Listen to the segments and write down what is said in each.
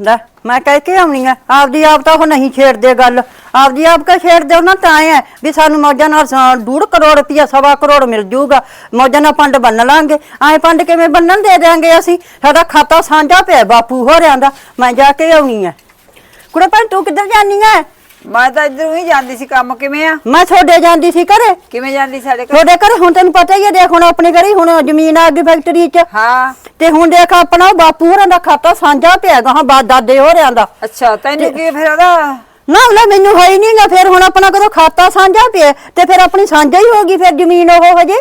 ਲੈ, ਮੈਂ ਕਹਿ ਕੇ ਆਉਣੀ ਆ, ਆਪਦੀ ਆਪ ਤਾਂ ਉਹ ਨਹੀਂ ਛੇੜਦੇ ਗੱਲ। ਆਪਦੀ ਆਪ ਕਾ ਛੇੜਦੇ? ਉਹਨਾਂ ਤਾਂ ਐ ਵੀ ਸਾਨੂੰ ਮੌਜਾਂ ਨਾਲ ਸਾ- ਡੂਢ ਕਰੋੜ ਰੁਪਇਆ ਸਵਾ ਕਰੋੜ ਮਿਲ ਜੂਗਾ। ਮੌਜਾਂ ਨਾਲ ਪੰਡ ਬੰਨ ਲਾਂਗੇ। ਐ ਪੰਡ ਕਿਵੇਂ ਬੰਨਣ ਦੇ ਦਿਆਂਗੇ ਅਸੀਂ? ਸਾਡਾ ਖਾਤਾ ਸਾਂਝਾ ਪਿਆ ਬਾਪੂ ਹੋਰਿਆਂ ਦਾ। ਮੈਂ ਜਾ ਕੇ ਆਉਣੀ ਆ। ਕੁੜੇ ਭੈਣ, ਤੂੰ ਕਿੱਧਰ ਜਾਨੀ ਐ ਮੈਂ ਤਾਂ ਇਧਰੋਂ ਹੀ ਜਾਂਦੀ ਸੀ ਕੰਮ ਕਿਵੇਂ ਆ? ਮੈਂ ਛੋਡੇ ਜਾਂਦੀ ਸੀ ਘਰੇ। ਕਿਵੇਂ ਜਾਂਦੀ ਸਾਡੇ ਘਰ? ਤੁਹਾਡੇ ਘਰੇ ਹੁਣ ਤੈਨੂੰ ਪਤਾ ਹੀ ਹੈ ਦੇਖ ਹੁਣ ਆਪਣੇ ਘਰੇ ਹੀ ਹੁਣ ਜ਼ਮੀਨ ਆ ਗਈ ਫੈਕਟਰੀ 'ਚ। ਹਾਂ। ਤੇ ਹੁਣ ਦੇਖ ਆਪਣਾ ਉਹ ਬਾਪੂ ਹੋਰਾਂ ਦਾ ਖਾਤਾ ਸਾਂਝਾ ਪਿਆ ਗਾ ਹਾਂ ਦਾਦੇ ਹੋਰਿਆਂ ਦਾ। ਅੱਛਾ ਤੈਨੂੰ ਕੀ ਫਿਰ ਉਹਦਾ? ਨਾ ਲੈ ਮੈਨੂੰ ਹੈ ਹੀ ਨਹੀਂਗਾ ਫਿਰ ਹੁਣ ਆਪਣਾ ਕਦੋਂ ਖਾਤਾ ਸਾਂਝਾ ਪਿਆ ਤੇ ਫਿਰ ਆਪਣੀ ਸਾਂਝਾ ਹੀ ਹੋਗੀ ਫਿਰ ਜ਼ਮੀਨ ਉਹ ਹਜੇ।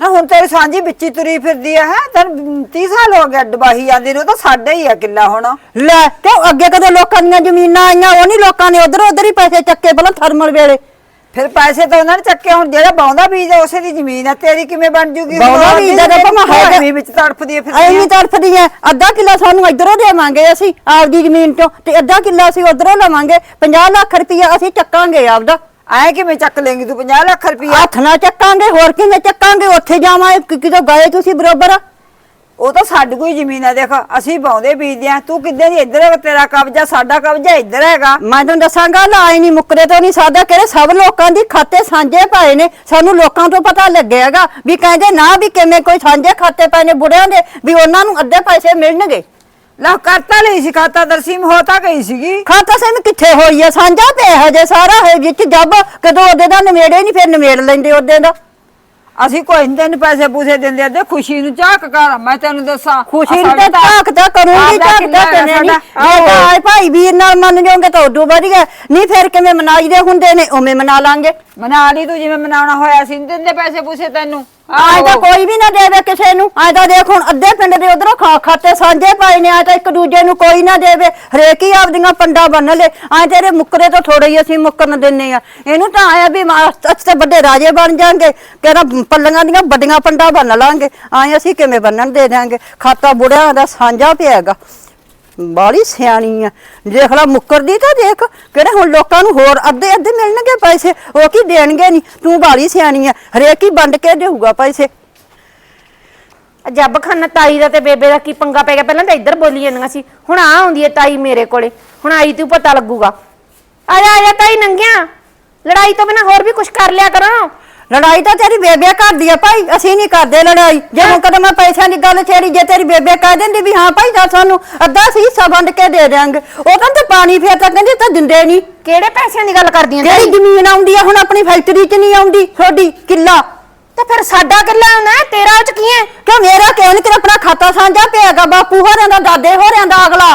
ਨਾ ਹੁਣ ਤੇਰੀ ਸਾਂਝੀ ਵਿੱਚ ਤੁਰੀ ਫਿਰਦੀ ਆ ਹੈ? ਤੈਨੂੰ 30 ਸਾਲ ਹੋ ਗਿਆ ਡਬਾਹੀ ਜਾਂਦੀ ਨੂੰ ਉਹ ਤਾਂ ਸਾਡਾ ਹੀ ਆ ਕਿੱਲਾ ਹੁਣ। ਲੈ ਤੇ ਅੱਗੇ ਕਦੇ ਲੋਕਾਂ ਦੀਆਂ ਜ਼ਮੀਨਾਂ ਆਈਆਂ ਉਹ ਨਹੀਂ ਲੋਕਾਂ ਨੇ ਉਧਰ ਉਧਰ ਹੀ ਪੈਸੇ ਚੱਕੇ ਪਹਿਲਾਂ ਥਰਮਲ ਵੇਲੇ। ਫਿਰ ਪੈਸੇ ਤਾਂ ਉਹਨਾਂ ਨੇ ਚੱਕੇ ਹੁਣ ਜਿਹੜਾ ਬਾਉਂਦਾ ਬੀਜ ਆ ਉਸੇ ਦੀ ਜ਼ਮੀਨ ਆ। ਤੇਰੀ ਕਿਵੇਂ ਬਣ ਜੂਗੀ? ਬਾਉਂਦਾ ਬੀਜ ਆ ਤਾਂ ਭਾਵੇਂ ਹੈਗਾ- ਐਵੇਂ ਵਿੱਚ ਤੜਫਦੀ ਆ ਫਿਰਦੀ ਐਵੇਂ ਆ। ਤੜਫਦੀ ਐ ਅੱਧਾ ਕਿੱਲਾ ਸਾਨੂੰ ਇਧਰੋਂ ਦੇਵਾਂਗੇ ਅਸੀਂ ਆਪਦੀ ਜ਼ਮੀਨ ਚੋਂ ਤੇ ਅੱਧਾ ਕਿੱਲਾ ਅਸੀਂ ਉਧਰੋਂ ਲਵਾਂਗੇ। 50 ਲੱਖ ਰੁਪਇਆ ਅਸੀਂ ਚੱਕਾਂਗੇ ਆਪਦਾ। ਐਂ ਕਿਵੇਂ ਚੱਕ ਲੇਂਗੀ ਤੂੰ? 50 ਲੱਖ ਰੁਪਇਆ ਹੱਥ ਨਾਲ ਚੱਕਾਂਗੇ ਹੋਰ ਕਿਵੇਂ ਚੱਕਾਂਗੇ? ਉੱਥੇ ਜਾਵਾਂ ਕਿਤੇ ਗਏ ਤੁਸੀਂ ਬਰੋਬਰ? ਉਹ ਤਾਂ ਸਾਡੀ ਕੋਈ ਜ਼ਮੀਨ ਆ ਦੇਖ ਅਸੀਂ ਬਾਉਂਦੇ ਬੀਜਦੇ ਆ। ਤੂੰ ਕਿੱਦਾਂ ਦੀ ਇੱਧਰ ਹੈ ਤੇਰਾ ਕਬਜ਼ਾ ਸਾਡਾ ਕਬਜ਼ਾ ਇੱਧਰ ਹੈਗਾ। ਮੈਂ ਤੁਹਾਨੂੰ ਦੱਸਾਂਗਾ ਲਾਏ ਨਹੀਂ ਮੁੱਕਰੇ ਤੋਂ ਨਹੀਂ ਸਾਦਾ ਕਿਹੜੇ ਸਭ ਲੋਕਾਂ ਦੀ ਖਾਤੇ ਸਾਂਝੇ ਪਾਏ ਨੇ। ਸਾਨੂੰ ਲੋਕਾਂ ਤੋਂ ਪਤਾ ਲੱਗਿਆਗਾ ਵੀ ਕਹਿੰਦੇ ਨਾ ਵੀ ਕਿਵੇਂ ਕੋਈ ਸਾਂਝੇ ਖਾਤੇ ਪਏ ਨੇ ਬੁੜਿਆਂ ਦੇ ਵੀ ਉਹਨਾਂ ਨੂੰ ਅੱਧੇ ਪੈਸੇ ਮਿਲਣਗੇ। ਲਾ ਕਰਤਾ ਲਈ ਸੀ ਖਾਤਾ ਦਰਸੀਮ ਹੋ ਤਾਂ ਗਈ ਸੀਗੀ। ਖਾਤਾ ਸੈਨ ਕਿੱਥੇ ਹੋਈ ਹੈ ਸਾਂਝਾ ਪਿਆ ਹਜੇ ਸਾਰਾ ਹੈ ਵਿੱਚ ਜੱਬ ਕਦੋਂ ਉਹਦੇ ਦਾ ਨਿਮੇੜੇ ਨਹੀਂ ਫਿਰ ਨਿਮੇੜ ਲੈਂਦੇ ਉਹਦੇ ਦਾ। ਅਸੀਂ ਕੋਈ ਨੀ ਤੈਨੂੰ ਪੈਸੇ ਪੂਸੇ ਦਿੰਦੇ ਅੱਦੇ ਖੁਸ਼ੀ ਨੂੰ ਝਾਕ ਕਰ ਮੈਂ ਤੈਨੂੰ ਦੱਸਾਂ। ਖੁਸ਼ੀ ਨੂੰ ਤਾਂ ਝਾਕਦਾ ਕਰੂੰਗੀ ਝਾਕਦਾ ਤੇ ਹੈਗਾ ਨਹੀਂ। ਜੇ ਤਾਂ ਆਏ ਭਾਈ ਵੀਰ ਨਾਲ ਮੰਨ ਜਾਓਗੇ ਤਾਂ ਉਦੋਂ ਵਧੀਆ ਨਹੀਂ ਫਿਰ ਕਿਵੇਂ ਮਨਾਈਦੇ ਹੁੰਦੇ ਨੇ? ਉਵੇਂ ਮਨਾ ਲਾਂਗੇ। ਮਨਾ ਲਈ ਤੂੰ ਜਿਵੇਂ ਮਨਾਉਣਾ ਹੋਇਆ ਸੀ ਨੀ ਦਿੰਦੇ ਪੈਸੇ ਪੂਸੇ ਤੈਨੂੰ। ਆਏ ਤਾਂ। ਕੋਈ ਵੀ ਨਾ ਦੇਵੇ ਕਿਸੇ ਨੂੰ। ਆਏ ਤਾਂ ਦੇਖ ਹੁਣ ਅੱਧੇ ਪਿੰਡ ਦੇ ਉਧਰੋਂ ਖਾ ਖਾਤੇ ਸਾਂਝੇ ਪਾਏ ਨੇ ਆਏ ਤਾਂ ਇੱਕ ਦੂਜੇ ਨੂੰ ਕੋਈ ਨਾ ਦੇਵੇ। ਹਰੇਕ ਹੀ ਆਪਦੀਆਂ ਪੰਡਾ ਬੰਨ ਲੇ। ਆਏ ਤੇਰੇ ਮੁੱਕਰੇ ਤੋਂ ਥੋੜੇ ਹੀ ਅਸੀਂ ਮੁੱਕਰਨ ਦਿੰਨੇ ਆ। ਇਹਨੂੰ ਤਾਂ ਆਇਆ ਵੀ ਤਾਂ ਵੱਡੇ ਰਾਜੇ ਬਣ ਜਾਾਂਗੇ। ਕਿਹੜਾ ਪੱਲੀਆਂ ਦੀਆਂ ਵੱਡੀਆਂ ਪੰਡਾ ਬੰਨ ਲਾਂਗੇ। ਆਏ ਅਸੀਂ ਕਿਵੇਂ ਬੰਨਣ ਦੇ ਦਿਆਂਗੇ? ਖਾਤਾ ਬੁੜਿਆਂ ਦਾ ਸਾਂਝਾ ਪਿਆ ਹੈਗਾ। ਬਾਲੀ ਸਿਆਣੀ ਆ। ਦੇਖ ਲਾ, ਮੁੱਕਰਦੀ ਤਾਂ ਦੇਖ, ਕਿਹੜੇ ਹੁਣ ਲੋਕਾਂ ਨੂੰ ਹੋਰ ਅੱਧੇ ਅੱਧੇ ਮਿਲਣਗੇ ਪੈਸੇ, ਉਹ ਕੀ ਦੇਣਗੇ ਨਹੀਂ? ਤੂੰ ਬਾਲੀ ਸਿਆਣੀ ਆ, ਹਰੇਕ ਹੀ ਵੰਡ ਕੇ ਦੇਊਗਾ ਪੈਸੇ। ਜੱਬ ਖਾਨਾ ਤਾਈ ਦਾ ਤੇ ਬੇਬੇ ਦਾ ਕੀ ਪੰਗਾ ਪੈ ਗਿਆ? ਪਹਿਲਾਂ ਤਾਂ ਇੱਧਰ ਬੋਲੀ ਜਾਂਦੀਆਂ ਸੀ, ਹੁਣ ਆ ਆਉਂਦੀ ਹੈ ਤਾਈ ਮੇਰੇ ਕੋਲੇ। ਹੁਣ ਆਈ ਤੂੰ ਪਤਾ ਲੱਗੂਗਾ। ਆ ਜਾ ਆ ਜਾ, ਤਾਈ ਨੰਗਿਆ। ਲੜਾਈ ਤੋਂ ਬਿਨਾ ਹੋਰ ਵੀ ਕੁਝ ਕਰ ਲਿਆ ਕਰੋ। ਲੜਾਈ ਤਾਂ ਤੇਰੀ ਬੇਬੇ ਕਰਦੀ ਆ ਭਾਈ ਅਸੀਂ ਨਹੀਂ ਕਰਦੇ ਲੜਾਈ। ਜੇ ਹੁਣ ਕਦੇ ਮੈਂ ਪੈਸਿਆਂ ਦੀ ਗੱਲ ਛੇੜੀ ਜੇ ਤੇਰੀ ਬੇਬੇ ਕਹਿ ਦਿੰਦੀ ਵੀ ਹਾਂ ਭਾਈ ਦਾ ਸਾਨੂੰ ਅੱਧਾ ਸੀ ਹਿੱਸਾ ਵੰਡ ਕੇ ਦੇ ਦਿਆਂਗੇ। ਉਹ ਤਾਂ ਤੇ ਪਾਣੀ ਫੇਰ ਤਾਂ ਕਹਿੰਦੀ ਤਾਂ ਦਿੰਦੇ ਨਹੀਂ। ਕਿਹੜੇ ਪੈਸਿਆਂ ਦੀ ਗੱਲ ਕਰਦੀਆਂ ਤਾਈ ਜ਼ਮੀਨ ਆਉਂਦੀ ਆ ਹੁਣ ਆਪਣੀ ਫੈਕਟਰੀ 'ਚ ਨਹੀਂ ਆਉਂਦੀ ਤੁਹਾਡੀ ਕਿੱਲਾ। ਤੇ ਫਿਰ ਸਾਡਾ ਕਿੱਲਾ ਆਉਂਦਾ ਹੈ, ਤੇਰਾ ਉਹ ਚ ਕੀ ਹੈ? ਕਿ ਮੇਰਾ ਕਿਉਂ ਨਹੀਂ ਕਿ ਆਪਣਾ ਖਾਤਾ ਸਾਂਝਾ ਪਿਆਗਾ ਬਾਪੂ ਹੋਰਿਆਂ ਦਾ ਦਾਦੇ ਹੋਰਿਆਂ ਦਾ ਅਗਲਾ।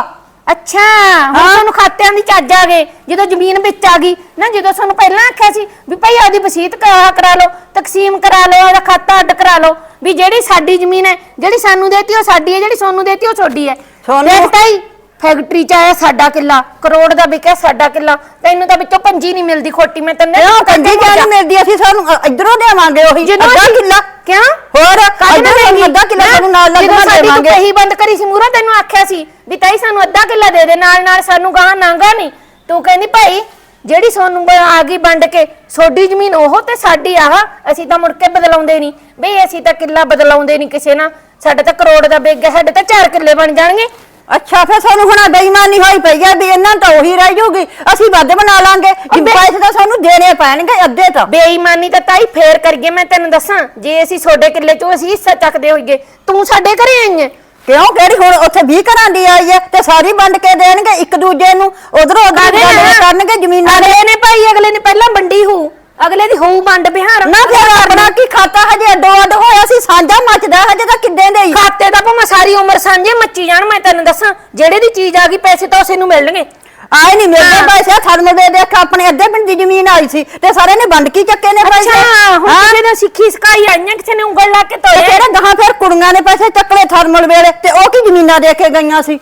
ਅੱਛਾ ਹੁਣ ਤੁਹਾਨੂੰ ਖਾਤਿਆਂ ਦੀ ਚੱਜ ਆ ਗਏ। ਜਦੋਂ ਜ਼ਮੀਨ ਵਿੱਚ ਆ ਗਈ ਨਾ ਜਦੋਂ ਸਾਨੂੰ ਪਹਿਲਾਂ ਆਖਿਆ ਸੀ ਵੀ ਭਾਈ ਆਦੀ ਵਸੀਅਤ ਕਰਾ ਕਰਾ ਲਓ ਤਕਸੀਮ ਕਰਾ ਲਓ ਉਹਦਾ ਖਾਤਾ ਅੱਡ ਕਰਾ ਲਓ ਵੀ ਜਿਹੜੀ ਸਾਡੀ ਜ਼ਮੀਨ ਹੈ ਜਿਹੜੀ ਸਾਨੂੰ ਦੇਤੀ ਉਹ ਸਾਡੀ ਹੈ ਜਿਹੜੀ ਸੋਨੂੰ ਦੇਤੀ ਉਹ ਤੁਹਾਡੀ ਹੈ। ਸੋਨੂੰ- ਦੇਖ ਤਾਈ ਫੈਕਟਰੀ ਚ ਆਇਆ ਸਾਡਾ ਕਿੱਲਾ ਕਰੋੜ ਦਾ ਵਿਕਿਆ ਸਾਡਾ ਕਿੱਲਾ ਤੈਨੂੰ ਤਾਂ ਵਿੱਚੋਂ ਪੰਜੀ ਨਹੀਂ ਮਿਲਦੀ ਖੋਟੀ ਮੈਂ ਤੈਨੂੰ ਇਹ ਕੰਜੀ ਮਿਲਦੀ? ਅਸੀਂ ਸਾਨੂੰ ਅ- ਇੱਧਰੋਂ ਦੇਵਾਂਗੇ ਉਹੀ ਅੱਧਾ ਅਸੀਂ- ਕਿੱਲਾ। ਕਿਉਂ? ਹੋਰ ਅੱਧਾ ਸਾਨੂੰ ਅੱਧਾ ਕਿੱਲਾ ਸਾਨੂੰ ਨਾਲ ਲੱਗਣਾ ਸਾਡੀ ਤੂੰ ਦੇਵਾਂਗੇ ਕਹੀ ਬੰਦ ਕਰੀ ਸੀ ਮੂਰਾ ਤੈਨੂੰ ਆਖਿਆ ਸੀ ਵੀ ਤਾਈ ਸਾਨੂੰ ਅੱਧਾ ਕਿੱਲਾ ਦੇ ਦੇ ਨਾਲ ਨਾਲ ਸਾਨੂੰ ਗਾਂ ਨਾਂਗਾ ਨਹੀਂ। ਤੂੰ ਕਹਿੰਦੀ ਭਾਈ ਜਿਹੜੀ ਸੋਨੂੰ ਬ- ਆ ਗਈ ਵੰਡ ਕੇ ਸੋਡੀ ਜ਼ਮੀਨ ਉਹ ਤੇ ਸਾਡੀ ਆਹ ਅਸੀਂ ਤਾਂ ਮੁੜ ਕੇ ਬਦਲਾਉਂਦੇ ਨਹੀਂ। ਬਈ ਅਸੀਂ ਤਾਂ ਕਿੱਲਾ ਬਦਲਾਉਂਦੇ ਨਹੀਂ ਕਿਸੇ ਨਾਲ। ਸਾਡੇ ਤਾਂ ਕਰੋੜ ਦਾ ਬੇਗਾ ਸਾਡੇ ਤਾਂ 4 ਕਿੱਲੇ ਬਣ ਜਾਣਗੇ। ਅੱਛਾ ਫਿਰ ਸਾਨੂੰ ਹੁਣ ਬੇਈਮਾਨੀ ਹੋਈ ਪਈ ਹੈ ਵੀ ਇਹਨਾਂ ਤਾਂ ਉਹੀ ਰਹਿ ਜੂਗੀ ਅਸੀਂ ਵੱਧ ਬਣਾ ਲਾਂਗੇ। ਬੇ- ਪੈਸੇ ਤਾਂ ਸਾਨੂੰ ਦੇਣੇ ਪੈਣਗੇ ਅੱਧੇ ਤਾਂ। ਬੇਈਮਾਨੀ ਤਾਂ ਤਾਈ ਫੇਰ ਕਰੀਏ ਮੈਂ ਤੈਨੂੰ ਦੱਸਾਂ। ਜੇ ਅਸੀਂ ਸੋਡੇ ਕਿੱਲੇ ਚੋਂ ਅਸੀਂ ਹਿੱਸਾ ਚੱਕਦੇ ਹੋਈਏ ਤੂੰ ਸਾਡੇ ਘਰੇ ਆਈ ਹੈ ਕਿਉਂ? ਕਿਹੜੀ ਹੁਣ ਉੱਥੇ 20 ਘਰਾਂ ਦੀ ਆਈ ਹੈ ਤੇ ਸਾਰੀ ਵੰਡ ਕੇ ਦੇਣਗੇ ਇੱਕ ਦੂਜੇ ਨੂੰ। ਉਧਰੋਂ ਉਧਰ? ਕਰਨਗੇ ਜ਼ਮੀਨਾਂ ਦੇ ਅਗਲੇ ਨੇ ਭਾਈ ਅਗਲੇ ਨੇ ਪਹਿਲਾਂ ਵੰਡੀ ਹੋਊ ਅਗਲੇ ਦੀ ਹੋਊ ਵੰਡ ਬਿਹਾਰ। ਨਾ ਫਿਰ ਆਪਣਾ ਕੀ ਖਾਤਾ ਹਜੇ ਅੱਡੋ ਅੱਡ ਹੋਇਆ ਸੀ ਸਾਂਝਾ ਮੱਚਦਾ ਹਜੇ ਤਾਂ ਕਿੱਦਾਂ ਦੇ ਹੀ। ਖਾਤੇ ਦਾ ਭਾਵੇਂ ਸਾਰੀ ਉਮਰ ਸਾਂਝੇ ਮੱਚੀ ਜਾਣ ਮੈਂ ਤੈਨੂੰ ਦੱਸਾਂ ਜਿਹੜੇ ਦੀ ਚੀਜ਼ ਆ ਗਈ ਪੈਸੇ ਤਾਂ ਉਸੇ ਨੂੰ ਮਿਲਣਗੇ। ਆਏ ਨਹੀਂ ਮਿਲਦੇ ਹਾਂ। ਪੈਸੇ ਥਰਮ ਦੇ ਦੇਖ ਆਪਣੇ ਅੱਧੇ ਪਿੰਡ ਦੀ ਜ਼ਮੀਨ ਆਈ ਸੀ ਤੇ ਸਾਰੇ ਨੇ ਵੰਡ ਕੀ ਚੱਕੇ ਨੇ ਪੈਸੇ। ਅੱਛਾ ਹੁਣ। ਕਿਸੇ ਨੇ ਸਿੱਖੀ ਸਿਖਾਈ ਆਈਆਂ ਕਿਸੇ ਨੇ ਉਂਗਲ ਲਾ ਕੇ ਤੇ ਤੋੜੇ ਕਿਹੜੇ ਗਾਹਾਂ ਫਿਰ ਕੁੜੀਆਂ ਨੇ ਪੈਸੇ ਚੱਕਲੇ ਥਰਮਲ ਵੇਲੇ ਤੇ ਉਹ ਕੀ ਜ਼ਮੀਨਾਂ ਦੇ ਕੇ ਗਈਆਂ ਸੀ?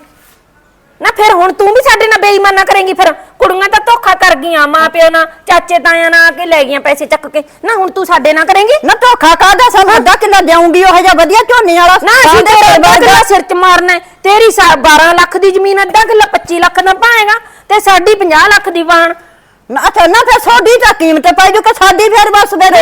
ਨਾ ਫਿਰ ਹੁਣ ਤੂੰ ਵੀ ਸਾਡੇ ਨਾਲ ਬੇਈਮਾਨਾ ਕਰੇਂਗੀ ਫਿਰ। ਕੁੜੀਆਂ ਤਾਂ ਧੋਖਾ ਕਰ ਗਈਆਂ ਮਾਂ ਪਿਓ ਨਾਲ ਚਾਚੇ ਤਾਇਆਂ ਨਾਲ ਆ ਕੇ ਲੈ ਗਈਆਂ ਪੈਸੇ ਚੱਕ ਕੇ। ਨਾ ਹੁਣ ਤੂੰ ਸਾਡੇ ਨਾਲ ਕਰੇਂਗੀ? ਨਾ ਧੋਖਾ ਕਾਹਦਾ ਸਾਨੂੰ? ਅੱਧਾ ਕਿੱਲਾ ਦੇਉਂਗੀ ਉਹ ਜਿਹਾ ਵਧੀਆ ਝੋਨੇ ਵਾਲਾ? ਨਾ ਅਸੀਂ ਸਾਡੇ ਤੇਰੇ ਸਿਰ ਚ ਮਾਰਨਾ ਹੈ। ਤੇਰੀ ਸਾ- 12 ਲੱਖ ਦੀ ਜ਼ਮੀਨ ਅੱਧਾ ਕਿੱਲਾ 25 ਲੱਖ ਦਾ ਪਾਏਗਾ ਤੇ ਸਾਡੀ 50 ਲੱਖ ਦੀ ਵਾਣ ਨਾ ਅੱਛਾ ਨਾ ਫਿਰ ਸੋਡੀ ਤਾਂ ਕੀਮਤ ਪੈ ਜੂ ਕਿ ਸਾਡੀ ਫਿਰ ਬਸ ਜੇ ਦੇ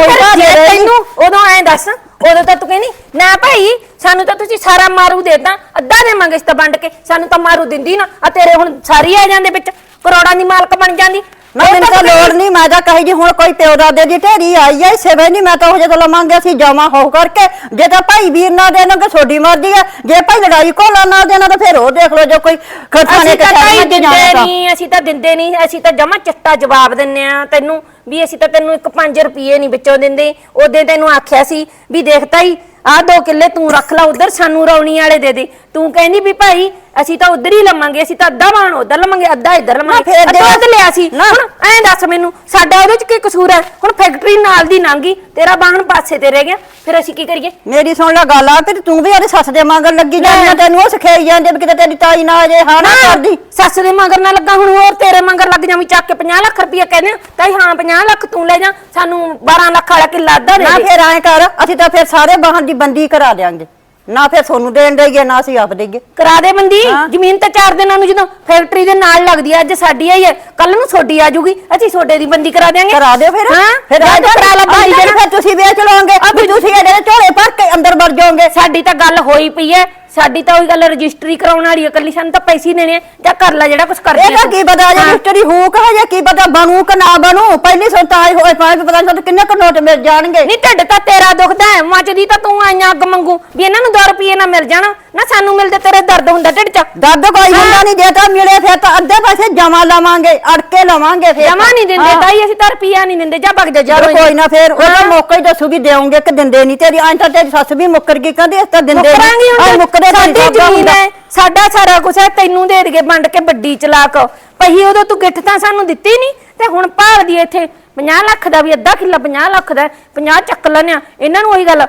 ਤੈਨੂੰ ਉਦੋਂ ਐਂ ਦੱਸ ਉਦੋਂ ਤਾਂ ਤੂੰ ਕਹਿੰਦੀ ਨਾ ਭਾਈ ਸਾਨੂੰ ਤਾਂ ਤੁਸੀਂ ਸਾਰਾ ਮਾਰੂ ਦੇਤਾ ਅੱਧਾ ਦੇਵਾਂਗੇ ਇਸ ਤਾਂ ਵੰਡ ਕੇ ਸਾਨੂੰ ਤਾਂ ਮਾਰੂ ਦਿੰਦੀ ਨਾ ਆ ਤੇਰੇ ਹੁਣ ਸਾਰੀ ਆ ਜਾਂਦੇ ਵਿੱਚ। ਕਰੋੜਾਂ ਦੀ ਮਾਲਕ ਬਣ ਜਾਂਦੀ। ਮੈਨੂੰ ਤਾਂ ਲੋੜ ਨਹੀਂ ਮੈਂ ਤਾਂ ਕਹੀ ਜੀ ਹੁਣ ਕੋਈ ਪਿਓ ਦਾਦੇ ਦੀ ਢੇਰੀ ਆਈ ਐ ਇਸੇ ਵੇ ਨਹੀਂ ਮੈਂ ਤਾਂ ਉਹ ਜਦੋਂ ਲਵਾਂਗੇ ਅਸੀਂ ਜਮਾ ਹੋ ਕਰਕੇ ਜੇ ਤਾਂ ਭਾਈ ਵੀਰ ਨਾ ਦੇਣਗੇ ਛੋਡੀ ਮਰਜ਼ੀ ਐ ਜੇ ਭਾਈ ਲੜਾਈ ਕੋਲਾ ਨਾ ਦੇਣਾ ਤਾਂ ਫਿਰ ਉਹ ਦੇਖ ਲਓ ਜੋ ਕੋਈ ਖਰਚਾਣੇ ਅਸੀਂ ਤਾਂ ਦਿੰਦੇ ਨਹੀਂ ਅਸੀਂ ਤਾਂ ਦਿੰਦੇ ਨਹੀਂ ਅਸੀਂ ਤਾਂ ਜਮਾ ਚਿੱਟਾ ਜਵਾਬ ਦਿੰਨੇ ਆ ਤੈਨੂੰ ਵੀ ਅਸੀਂ ਤਾਂ ਤੈਨੂੰ ਇੱਕ 5 ਰੁਪਏ ਨਹੀਂ ਵਿੱਚੋਂ ਦਿੰਦੇ। ਉਹਦੇ ਤੈਨੂੰ ਆਖਿਆ ਸੀ ਵੀ ਦੇਖਤਾ ਹੀ ਆਹ ਦੋ ਕਿੱਲੇ ਤੂੰ ਰੱਖ ਲੈ ਉਧਰ ਸਾਨੂੰ ਰੌਣੀ ਵਾਲੇ ਦੇ ਦੇ। ਤੂੰ ਕਹਿੰਦੀ ਵੀ ਭਾਈ ਅਸੀਂ ਤਾਂ ਉਧਰ ਹੀ ਲਵਾਂਗੇ ਅਸੀਂ ਤਾਂ ਅੱਧਾ ਬਾਣ ਉਧਰ ਲਵਾਂਗੇ ਅੱਧਾ ਇੱਧਰ ਲਵਾਂਗੇ ਫੇਰ ਅੱਧਾ ਅੱਧ ਲਿਆ ਸੀ। ਹੁਣ ਐਂ ਦੱਸ ਮੈਨੂੰ ਸਾਡਾ ਉਹਦੇ ਚ ਕੀ ਕਸੂਰ ਹੈ? ਹੁਣ ਫੈਕਟਰੀ ਨਾਲ ਦੀ ਨਾਂਗੀ ਤੇਰਾ ਬਾਹਣ ਪਾਸੇ ਤੇ ਰਹਿ ਗਿਆ ਫਿਰ ਅਸੀਂ ਕੀ ਕਰੀਏ? ਮੇਰੀ ਸੁਣ ਲੈ ਗੱਲ ਆ ਫਿਰ ਤੂੰ ਵੀ ਉਹਦੇ ਸੱਸ ਦੇ ਮਗਰ ਲੱਗੀ ਜਾਂਦੀ ਆ, ਤੈਨੂੰ ਉਹ ਸਿਖਾਈ ਜਾਂਦੇ ਵੀ ਕਿਤੇ ਤੇਰੀ ਤਾਈ ਨਾ ਆ ਜੇ ਹਾਂ ਨਾ ਕਰਦੀ। ਸੱਸ ਦੇ ਮਗਰ ਨਾ ਲੱਗਾ ਹੁਣ ਹੋਰ ਤੇਰੇ ਮਗਰ ਲੱਗ ਜਾਵੀਂ ਚੱਕ ਕੇ 50 ਲੱਖ ਰੁਪਇਆ ਕਹਿੰਦੇ ਤਾਈ ਹਾਂ 50 ਲੱਖ ਤੂੰ ਲੈ ਜਾ ਸਾਨੂੰ 12 ਲੱਖ ਵਾਲਾ ਕਿੱਲਾ ਅੱਧਾ ਦੇ ਨਾ ਫਿਰ ਐਂ ਕਰ ਅਸੀਂ ਤਾਂ ਫਿਰ ਸਾਰੇ ਬਾਹਨ ਦੀ ਬੰਦੀ ਕਰਾ ਦਿਆਂਗੇ। ਨਾ ਫਿਰ ਤੁਹਾਨੂੰ ਦੇਣ ਦੇਈਏ ਨਾ ਅਸੀਂ ਆਪ ਦੇਈਏ। ਕਰਾ ਦੇ ਬੰਦੀ। ਜ਼ਮੀਨ ਤਾਂ ਚਾਰ ਦਿਨਾਂ ਨੂੰ ਜਦੋਂ ਫੈਕਟਰੀ ਦੇ ਨਾਲ ਲੱਗਦੀ ਆ ਅੱਜ ਸਾਡੀ ਆਈ ਹੈ ਕੱਲ ਨੂੰ ਛੋਡੀ ਆ ਜੂਗੀ ਅਸੀਂ ਛੋਡੇ ਦੀ ਬੰਦੀ ਕਰਾ ਦਿਆਂਗੇ। ਕਰਾ ਦਿਓ ਫਿਰ। ਹਾਂ। ਫਿਰ ਕਰਾ ਲੈ ਭਾਈ ਫਿਰ ਫਿਰ ਤੁਸੀਂ ਵੇਚ ਲਓਗੇ ਵੀ ਤੁਸੀਂ ਇਹਦੇ ਝੋਲੇ ਭਰ ਕੇ ਅੰਦਰ ਵੜ ਜਾਓਗੇ? ਸਾਡੀ ਤਾਂ ਗੱਲ ਹੋਈ ਪਈ ਹੈ ਸਾਡੀ ਤਾਂ ਉਹੀ ਗੱਲ ਰਜਿਸਟਰੀ ਕਰਾਉਣ ਵਾਲੀ ਹੈ ਕੱਲੀ ਸਾਨੂੰ ਤਾਂ ਪੈਸੇ ਹੀ ਦੇਣੇ ਆ ਜਾਂ ਕਰ ਲੈ ਜਿਹੜਾ ਕੁਝ ਕਰਦੀ ਇਹ ਤਾਂ ਕੀ ਪਤਾ? ਜੇ ਮਿਸਟਰੀ ਹੂ ਕਹਾ ਜਾਂ ਕੀ ਪਤਾ? ਬਣੂ ਕਿ ਨਾ ਬਣੂ? ਪਹਿਲੀ ਸੰਤਾਈ ਹੋਏ। ਪਾਏ ਵੀ ਪਤਾ ਨਹੀਂ ਕਿੰਨੇ ਕੁ ਨੋਟ ਮਿਲ ਜਾਣਗੇ। ਨਹੀਂ ਢਿੱਡ ਤਾਂ ਤੇਰਾ ਦੁਖਦਾ ਹੈ ਮੱਚਦੀ ਤਾਂ ਤੂੰ ਆਈਆਂ ਅੱਗ ਮੰਗੂ ਵੀ ਇਹਨਾਂ ਨੂੰ 2 ਰੁਪਏ ਨਾ ਮਿਲ ਜਾਣਾ। ਨਾ ਸਾਨੂੰ ਮਿਲਦੇ ਤੇਰੇ ਦਰਦ ਹੁੰਦਾ ਢਿੱਡ 'ਚ। ਦਰਦ ਕੋਈ ਹੁੰਦਾ ਨਹੀਂ ਜੇ ਤਾਂ ਮਿਲੇ ਫਿਰ ਤਾਂ ਅੱਧੇ ਪੈਸੇ ਜਮਾ ਲਵਾਂਗੇ। ਅੜ ਕੇ ਲਵਾਂਗੇ ਫਿਰ ਜਮਾ ਨਹੀਂ ਦਿੰਦੇ। ਤਾਈ ਅਸੀਂ ਤਾਂ ਰੁਪਿਆ ਨਹੀਂ ਦਿੰਦੇ। ਜਾ ਭਗ ਜਾ ਕੋਈ ਨਾ ਫਿਰ ਉਹ ਮੌਕਾ ਹੀ ਦੱਸੂਗੀ। ਦੇਉਂਗੇ ਕਿ ਦਿੰਦੇ ਨਹੀਂ ਤੇਰੀ ਆਂ ਤਾਂ ਤੇਰੀ ਸੱਸ ਵੀ ਮੁੱਕਰ ਗਈ ਕਹਿੰਦੀ ਇਸ ਤਾਂ ਦਿੰਦੇ ਮੁੱਕਰਾਂਗੇ ਹੁਣ ਮੁੱਕਰੇ ਤਾਂ। ਸਾਡੀ ਜ਼ਮੀਨ। ਹੈ ਸਾਡਾ ਸਾਰਾ ਕੁਝ ਹੈ ਤੈਨੂੰ ਦੇ ਦਗੇ ਵੰਡ ਕੇ ਵੱਡੀ ਚਲਾਕ। ਪਹੀ ਉਦੋਂ ਤੂੰ ਗਿੱਠ ਤਾਂ ਸਾਨੂੰ ਦਿੱਤੀ ਨਹੀਂ ਤੇ ਹੁਣ ਭਾਲਦੀ ਐ ਇੱਥੇ। 50 ਲੱਖ ਦਾ ਵੀ ਅੱਧਾ ਕਿੱਲਾ 50 ਲੱਖ ਦਾ 50 ਚੱਕ ਲੈਣੇ ਆ। ਇਹਨਾਂ ਨੂੰ ਉਹੀ ਗੱਲ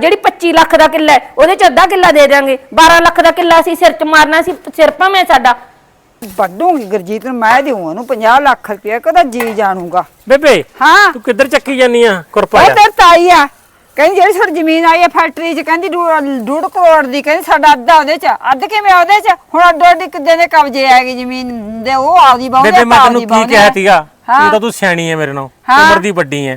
ਜਿਹੜੀ 25 ਲੱਖ ਦਾ ਕਿੱਲਾ ਹੈ, ਉਹਦੇ ਚ ਅੱਧਾ ਕਿੱਲਾ ਦੇ ਦਾਂਗੇ 12 ਲੱਖ ਦਾ ਕਿੱਲਾ ਸੀ ਸਿਰ ਚ ਮਾਰਨਾ ਸੀ ਸਿਰ ਭਾਵੇਂ ਸਾਡਾ। ਵੱਡੂਗੀ ਗੁਰਜੀਤ ਨੂੰ ਮੈਂ ਦੇਉਂ ਉਹਨੂੰ 50 ਲੱਖ ਰੁਪਏ ਕਦਾ ਜੀ ਜਾਣੂਗਾ। ਬੇਬੇ ਹਾਂ। ਤੂੰ ਕਿੱਧਰ ਚੱਕੀ ਜਾਨੀ ਆ? ਕੁਰਪਾ ਉਹ ਤੇ ਤਾਈ ਆ। ਕਹਿੰਦੀ ਜਿਹੜੀ ਸਾਡੀ ਜ਼ਮੀਨ ਆਈ ਹੈ ਫੈਕਟਰੀ 'ਚ ਕਹਿੰਦੀ ਡੂ- ਡੂਢ ਕਰੋੜ ਦੀ ਕਹਿੰਦੀ ਸਾਡਾ ਅੱਧਾ ਉਹਦੇ 'ਚ। ਅੱਧ ਕਿਵੇਂ ਉਹਦੇ 'ਚ? ਹੁਣ ਅੱਡੋ ਅੱਡੀ ਕਿੱਦਾਂ ਦੇ ਕਬਜ਼ੇ ਆਏਗੀ ਜ਼ਮੀਨ ਦੇ ਉਹ ਆਪਦੀ ਬਾਉਂਦੇ ਬੇਬੇ ਮੈਂ ਤੈਨੂੰ ਕੀ ਕਿਹਾ ਹਾਂ। ਤੂੰ ਤਾਂ ਤੂੰ ਸਿਆਣੀ ਐ ਮੇਰੇ ਨਾਲ ਹਾਂ। ਉਮਰ ਦੀ ਵੱਡੀ ਐ।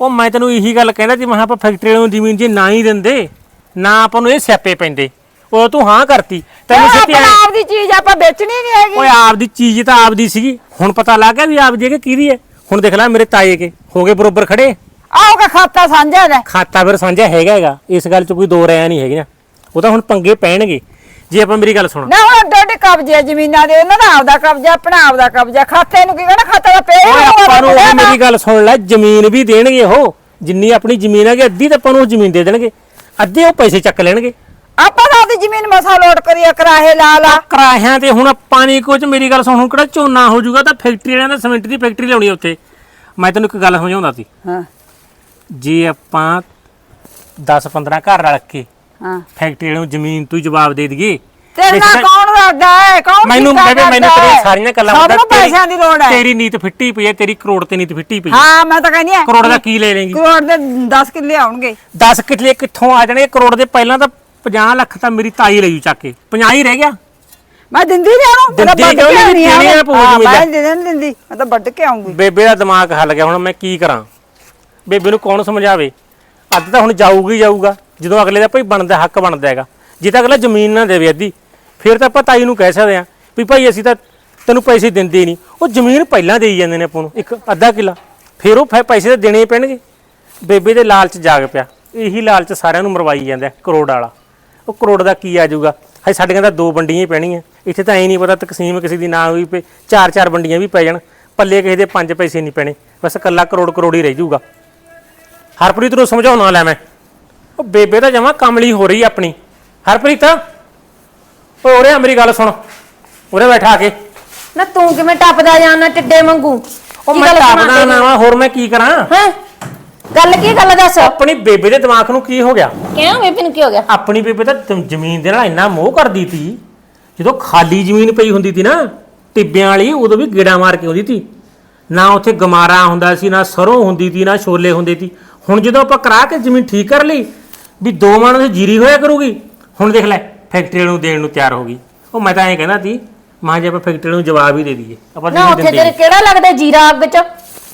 ਉਹ ਮੈਂ ਤੈਨੂੰ ਇਹੀ ਗੱਲ ਕਹਿੰਦਾ ਸੀ ਮੈਂ ਕਿਹਾ ਆਪਾਂ ਫੈਕਟਰੀ ਨੂੰ ਜ਼ਮੀਨ ਜੇ ਨਾ ਹੀ ਦਿੰਦੇ ਨਾ ਆਪਾਂ ਨੂੰ ਇਹ ਸਿਆਪੇ ਪੈਂਦੇ। ਉਹ ਤੂੰ ਹਾਂ ਕਰਤੀ ਤੈਨੂੰ ਛੇਤੀ ਐਂ- ਆਪਦੀ ਚੀਜ਼ ਆਪਾਂ ਵੇਚਣੀ ਨਹੀਂ ਹੈਗੀ। ਓਏ ਆਪਦੀ ਚੀਜ਼ ਤਾਂ ਆਪਦੀ ਸੀਗੀ। ਹੁਣ ਪਤਾ ਲੱਗ ਗਿਆ ਵੀ ਆਪਦੀ ਹੈ ਕਿ ਕਿਹਦੀ ਐ। ਹੁਣ ਦੇਖ ਲੈ ਮੇਰੇ ਤਾਏ ਕੇ ਹੋ ਗਏ ਬਰੋਬਰ ਖੜੇ। ਆਓ ਕਾ ਖਾਤਾ ਸਾਂਝਾ ਦਾ ਖਾਤਾ ਫਿਰ ਸਾਂਝਾ ਹੈਗਾ ਹੈਗਾ। ਇਸ ਗੱਲ 'ਚ ਕੋਈ ਦੋ ਰਾਇ ਨਹੀਂ ਹੈਗੀਆਂ। ਉਹ ਤਾਂ ਹੁਣ ਪੰਗੇ ਪੈਣਗੇ। ਜੇ ਆਪਾਂ ਮੇਰੀ ਗੱਲ ਸੁਣ। ਨਾ ਹੁਣ ਅੱਡੀ ਕਬਜ਼ੇ ਆ ਜ਼ਮੀਨਾਂ ਦੇ। ਉਹਨਾਂ ਦਾ ਆਪਦਾ ਕਬਜ਼ਾ ਆਪਣਾ ਆਪਦਾ ਕਬਜ਼ਾ। ਖਾਤੇ ਨੂੰ ਕੀ ਕਹਿਣਾ? ਖਾਤਾ ਦਾ ਪੇ ਓਏ ਆਪਾਂ ਨੂੰ ਉਹ ਮੇਰੀ ਗੱਲ ਸੁਣ ਲੈ। ਜ਼ਮੀਨ ਵੀ ਦੇਣਗੇ ਉਹ। ਜਿੰਨੀ ਆਪਣੀ ਜ਼ਮੀਨ ਹੈਗੀ ਅੱਧੀ ਤਾਂ ਆਪਾਂ ਨੂੰ ਉਹ ਜ਼ਮੀਨ ਦੇ ਦੇਣਗੇ। ਅੱਧੇ ਉਹ ਪੈਸੇ ਚੱਕ ਲੈਣਗੇ। ਆਪਾਂ ਤਾਂ ਆਪਦੀ ਜ਼ਮੀਨ ਮਸਾ ਲੋਟ ਕਰੀਏ ਕਰਾਹੇ ਲਾ ਲਾ। ਕਿਰਾਇਆਂ ਤੇ ਹੁਣ ਪਾਣੀ ਕੋਚ ਮੇਰੀ ਗੱਲ ਸੁਣ। ਹੁਣ ਕਿਹੜਾ ਝੋਨਾ ਹੋ ਜਾਊਗਾ ਤਾਂ ਫੈਕਟਰੀ ਵਾਲਿਆਂ ਦਾ ਸਿਮੈਂਟ ਦੀ ਫੈਕਟਰੀ ਲਾਉਣੀ ਆ ਉੱਥੇ। ਮੈਂ ਤੈਨੂੰ ਇੱਕ ਗੱਲ ਸਮਝਾਉਂਦਾ ਸੀ। ਹਾਂ। ਜੇ ਆਪਾਂ 10 15 ਘਰ ਰਲ ਕੇ ਹਾਂ। ਫੈਕਟਰੀ ਨੂੰ ਜ਼ਮੀਨ ਤੋਂ ਹੀ ਜਵਾਬ ਦੇ ਦਈਏ ਤੇਰੇ ਨਾਲ ਕੌਣ ਲੜਦਾ ਹੈ? ਕੌਣ ਮੈਨੂੰ ਬੇਬੇ ਮੈਨੂੰ ਹੈ? ਸਾਰੀਆਂ ਗੱਲਾਂ ਨੂੰ ਤੇਰੀ- ਪੈਸਿਆਂ ਦੀ ਲੋੜ ਹੈ। ਤੇਰੀ ਨੀਤ ਫਿੱਟੀ ਪਈ ਹੈ ਤੇਰੀ ਕਰੋੜ ਤੇ ਨੀਤ ਫਿੱਟੀ ਪਈ ਹੈ। ਹਾਂ ਮੈਂ ਤਾਂ ਕਹਿੰਦੀ ਆ ਕਰੋੜ ਦਾ ਕੀ ਲੈ ਲੇਂਗੀ ਕਰੋੜ ਦੇ 10 ਕਿੱਲੇ ਆਉਣਗੇ। 10 ਕਿੱਲੇ ਕਿੱਥੋਂ ਆ ਜਾਣਗੇ? ਕਰੋੜ ਦੇ ਪਹਿਲਾਂ ਤਾਂ 50 ਲੱਖ ਤਾਂ ਮੇਰੀ ਤਾਈ ਲਈ ਚੱਕ ਕੇ। 50 ਹੀ ਰਹਿ ਗਿਆ। ਮੈਂ ਦਿੰਦੀ ਨਹੀਂ ਉਹਨੂੰ ਮੈਂ ਤਾਂ ਦਿੰਦੀ ਵੱਢ ਕਿਉਂ ਕੇ ਨਹੀਂ? ਆ ਮੈਂ ਦਿੰਦੀ ਮੈਂ ਤਾਂ ਵੱਢ ਕੇ ਆਉਂਗੀ। ਬੇਬੇ ਦਾ ਦਿਮਾਗ ਹੱਲ ਗਿਆ ਹੁਣ ਮੈਂ ਕੀ ਕਰਾਂ? ਬੇਬੇ ਨੂੰ ਕੌਣ ਸਮਝਾਵੇ? ਅੱਜ ਤਾਂ ਹੁਣ ਜਾਊਗੀ ਜਾਊਗਾ, ਜਦੋਂ ਅਗਲੇ ਦਾ ਭਾਈ ਬਣਦਾ, ਹੱਕ ਬਣਦਾ ਹੈਗਾ। ਜੇ ਤਾਂ ਅਗਲਾ ਜ਼ਮੀਨ ਨਾ ਦੇਵੇ ਅੱਧੀ, ਫਿਰ ਤਾਂ ਆਪਾਂ ਤਾਈ ਨੂੰ ਕਹਿ ਸਕਦੇ ਆ ਵੀ ਭਾਈ ਅਸੀਂ ਤਾਂ ਤੈਨੂੰ ਪੈਸੇ ਦਿੰਦੇ ਹੀ ਨਹੀਂ। ਉਹ ਜ਼ਮੀਨ ਪਹਿਲਾਂ ਦੇਈ ਜਾਂਦੇ ਨੇ ਆਪਾਂ ਨੂੰ, ਇੱਕ ਅੱਧਾ ਕਿੱਲਾ। ਫਿਰ ਉਹ ਫੇ- ਪੈਸੇ ਤਾਂ ਦੇਣੇ ਪੈਣਗੇ। ਬੇਬੇ ਦੇ ਲਾਲਚ ਜਾਗ ਪਿਆ। ਇਹੀ ਲਾਲਚ ਸਾਰਿਆਂ ਨੂੰ ਮਰਵਾਈ ਜਾਂਦਾ ਕਰੋੜ ਵਾਲਾ। ਉਹ ਕਰੋੜ ਦਾ ਕੀ ਆ ਜਾਊਗਾ? ਹਜੇ ਸਾਡੀਆਂ ਤਾਂ ਦੋ ਵੰਡੀਆਂ ਹੀ ਪੈਣੀਆਂ। ਇੱਥੇ ਤਾਂ ਐ ਨਹੀਂ ਪਤਾ ਤਕਸੀਮ ਕਿਸੇ ਦੀ ਨਾ ਹੋਈ ਪਏ ਚਾਰ ਚਾਰ ਵੰਡੀਆਂ ਵੀ ਪੈ ਜਾਣ। ਪੱਲੇ ਕਿਸੇ ਦੇ ਪੰਜ ਪੈਸੇ ਨਹੀਂ ਪੈਣੇ। ਬਸ ਇਕੱਲਾ ਕਰੋੜ ਕਰੋੜ ਹੀ ਰਹਿ ਜਾਊਗਾ। ਹਰਪ੍ਰੀਤ ਨੂੰ ਸਮਝਾਉਣਾ ਲੈ ਮੈਂ। ਉਹ ਬੇਬੇ ਤਾਂ ਜਮਾ ਕਮਲੀ ਹੋ ਰਹੀ ਆਪਣੀ। ਹਰਪ੍ਰੀਤ ਓਏ ਉਰੇ ਮੇਰੀ ਗੱਲ ਸੁਣ। ਉਰੇ ਬੈਠਾ ਕੇ। ਨਾ ਤੂੰ ਕਿਵੇਂ ਟੱਪਦਾ ਜਾਣਾ ਟਿੱਡੇ ਵਾਂਗੂ? ਉਹ ਮੈਂ ਟਾਪਦਾ ਨਾ ਵਾਂ, ਹੋਰ ਮੈਂ ਕੀ ਕਰਾਂ? ਹੈ? ਗੱਲ ਕੀ ਗੱਲ ਦੱਸ? ਆਪਣੀ ਬੇਬੇ ਦੇ ਦਿਮਾਗ ਨੂੰ ਕੀ ਹੋ ਗਿਆ? ਕਿਉਂ ਬੇਬੇ ਨੂੰ ਕੀ ਹੋ ਗਿਆ? ਆਪਣੀ ਬੇਬੇ ਤਾਂ ਜ਼ਮ- ਜ਼ਮੀਨ ਦੇ ਨਾਲ ਇੰਨਾ ਮੋਹ ਕਰਦੀ ਤੀ। ਜਦੋਂ ਖਾਲੀ ਜ਼ਮੀਨ ਪਈ ਹੁੰਦੀ ਤੀ ਨਾ ਟਿੱਬਿਆਂ ਵਾਲੀ ਉਦੋਂ ਵੀ ਗੇੜਾ ਮਾਰ ਕੇ ਆਉਂਦੀ ਤੀ। ਨਾ ਉੱਥੇ ਗਮਾਰਾ ਹੁੰਦਾ ਸੀ ਨਾ ਸਰੋਂ ਹੁੰਦੀ ਤੀ ਨਾ ਛੋਲੇ ਹੁੰਦੇ ਤੀ। ਹੁਣ ਜਦੋਂ ਆਪਾਂ ਕਰਾ ਕੇ ਜ਼ਮੀਨ ਠੀਕ ਕਰ ਲਈ ਵੀ ਦੋ ਮਣ ਦੀ ਜੀਰੀ ਹੋਇਆ ਕਰੂਗੀ ਹੁਣ ਦੇਖ ਲੈ ਫੈਕਟਰੀ ਨੂੰ ਦੇਣ ਨੂੰ ਤਿਆਰ ਹੋ ਗਈ। ਉਹ ਮੈਂ ਤਾਂ ਐਂ ਕਹਿੰਦਾ ਤੀ ਮਾਂ ਜੇ ਆਪਾਂ ਫੈਕਟਰੀ ਨੂੰ ਜਵਾਬ ਹੀ ਦੇ ਦਈਏ ਆਪਾਂ ਨਾ ਉੱਥੇ ਤੇਰੇ। ਕਿਹੜਾ ਲੱਗਦਾ ਜੀਰਾ ਅੱਗ ਚ?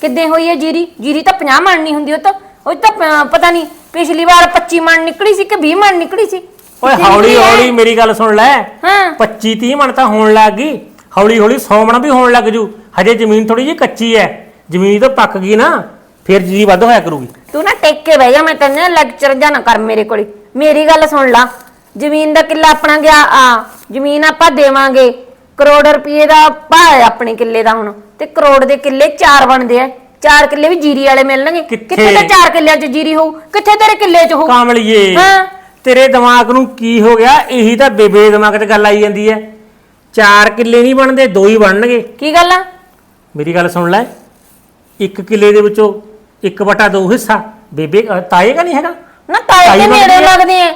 ਕਿੱਦਾਂ ਹੋਈ ਹੈ ਜੀਰੀ? ਜੀਰੀ ਤਾਂ 50 ਮਣ ਨਹੀਂ ਹੁੰਦੀ ਉਹ ਤਾਂ ਉਹ ਤਾਂ ਪ- ਪਤਾ ਨਹੀਂ ਪਿਛਲੀ ਵਾਰ 25 ਮਣ ਨਿਕਲੀ ਸੀ ਕਿ 20 ਮਣ ਨਿਕਲੀ ਸੀ? ਓਏ ਹੌਲੀ ਨਿਕਲੀ ਹੈ? ਹੌਲੀ ਮੇਰੀ ਗੱਲ ਸੁਣ ਲੈ। ਹਾਂ। 25 30 ਮਣ ਤਾਂ ਹੋਣ ਲੱਗ ਗਈ। ਹੌਲੀ ਹੌਲੀ 100 ਮਣ ਵੀ ਹੋਣ ਲੱਗ ਜੂ। ਹਜੇ ਜ਼ਮੀਨ ਥੋੜੀ ਜਿਹੀ ਕੱਚੀ ਐ ਜ਼ਮੀਨ ਤਾਂ ਪੱਕ ਗਈ ਨਾ। ਫਿਰ ਜੀ ਵੱਧ ਹੋਇਆ ਕਰੂਗੀ। ਤੂੰ ਨਾ ਟੇਕ ਕੇ ਬਹਿ ਜਾ ਮੈਂ ਤੈਨੂੰ ਲੈਕਚਰ ਜਾਂ ਨਾ ਕਰ ਮੇਰੇ ਕੋਲੇ। ਮੇਰੀ ਗੱਲ ਸੁਣ ਲਾ। ਜ਼ਮੀਨ ਦਾ ਕਿੱਲਾ ਆਪਣਾ ਗਿਆ ਆ ਜ਼ਮੀਨ ਆਪਾਂ ਦੇਵਾਂਗੇ। ਕਰੋੜ ਰੁਪਏ ਦਾ ਭਾਅ ਹੈ ਆਪਣੇ ਕਿੱਲੇ ਦਾ ਹੁਣ। ਤੇ ਕਰੋੜ ਦੇ ਕਿੱਲੇ ਚਾਰ ਬਣਦੇ ਆ। ਚਾਰ ਕਿੱਲੇ ਵੀ ਜੀਰੀ ਵਾਲੇ ਮਿਲਣਗੇ। ਕਿੱਥੇ? ਕਿੱਥੇ ਤਾਂ ਚਾਰ ਕਿੱਲਿਆਂ 'ਚ ਜੀਰੀ ਹੋਊ? ਕਿੱਥੇ ਤੇਰੇ ਕਿੱਲੇ 'ਚ ਹੋਊ? ਕਾਮਲੀਏ ਹਾਂ। ਤੇਰੇ ਦਿਮਾਗ ਨੂੰ ਕੀ ਹੋ ਗਿਆ? ਇਹੀ ਤਾਂ ਬੇਬੇ ਦੇ ਦਿਮਾਗ 'ਚ ਗੱਲ ਆਈ ਜਾਂਦੀ ਐ ਚਾਰ ਕਿੱਲੇ ਨਹੀਂ ਬਣਦੇ ਦੋ ਹੀ ਬਣਨਗੇ। ਕੀ ਗੱਲ ਆ? ਮੇਰੀ ਗੱਲ ਸੁਣ ਲੈ। ਇੱਕ ਕਿੱਲੇ ਦੇ ਵਿੱਚੋਂ ਇੱਕ ਵਟਾ ਦੋ ਹਿੱਸਾ। ਬੇਬੇ ਅ, ਤਾਏ ਦਾ ਨਹੀਂ ਹੈਗਾ? ਨਾ ਤਾਈ ਤਾਈ ਦੇ ਨੇੜੇ ਆ। ਲੱਗਦੇ ਆ।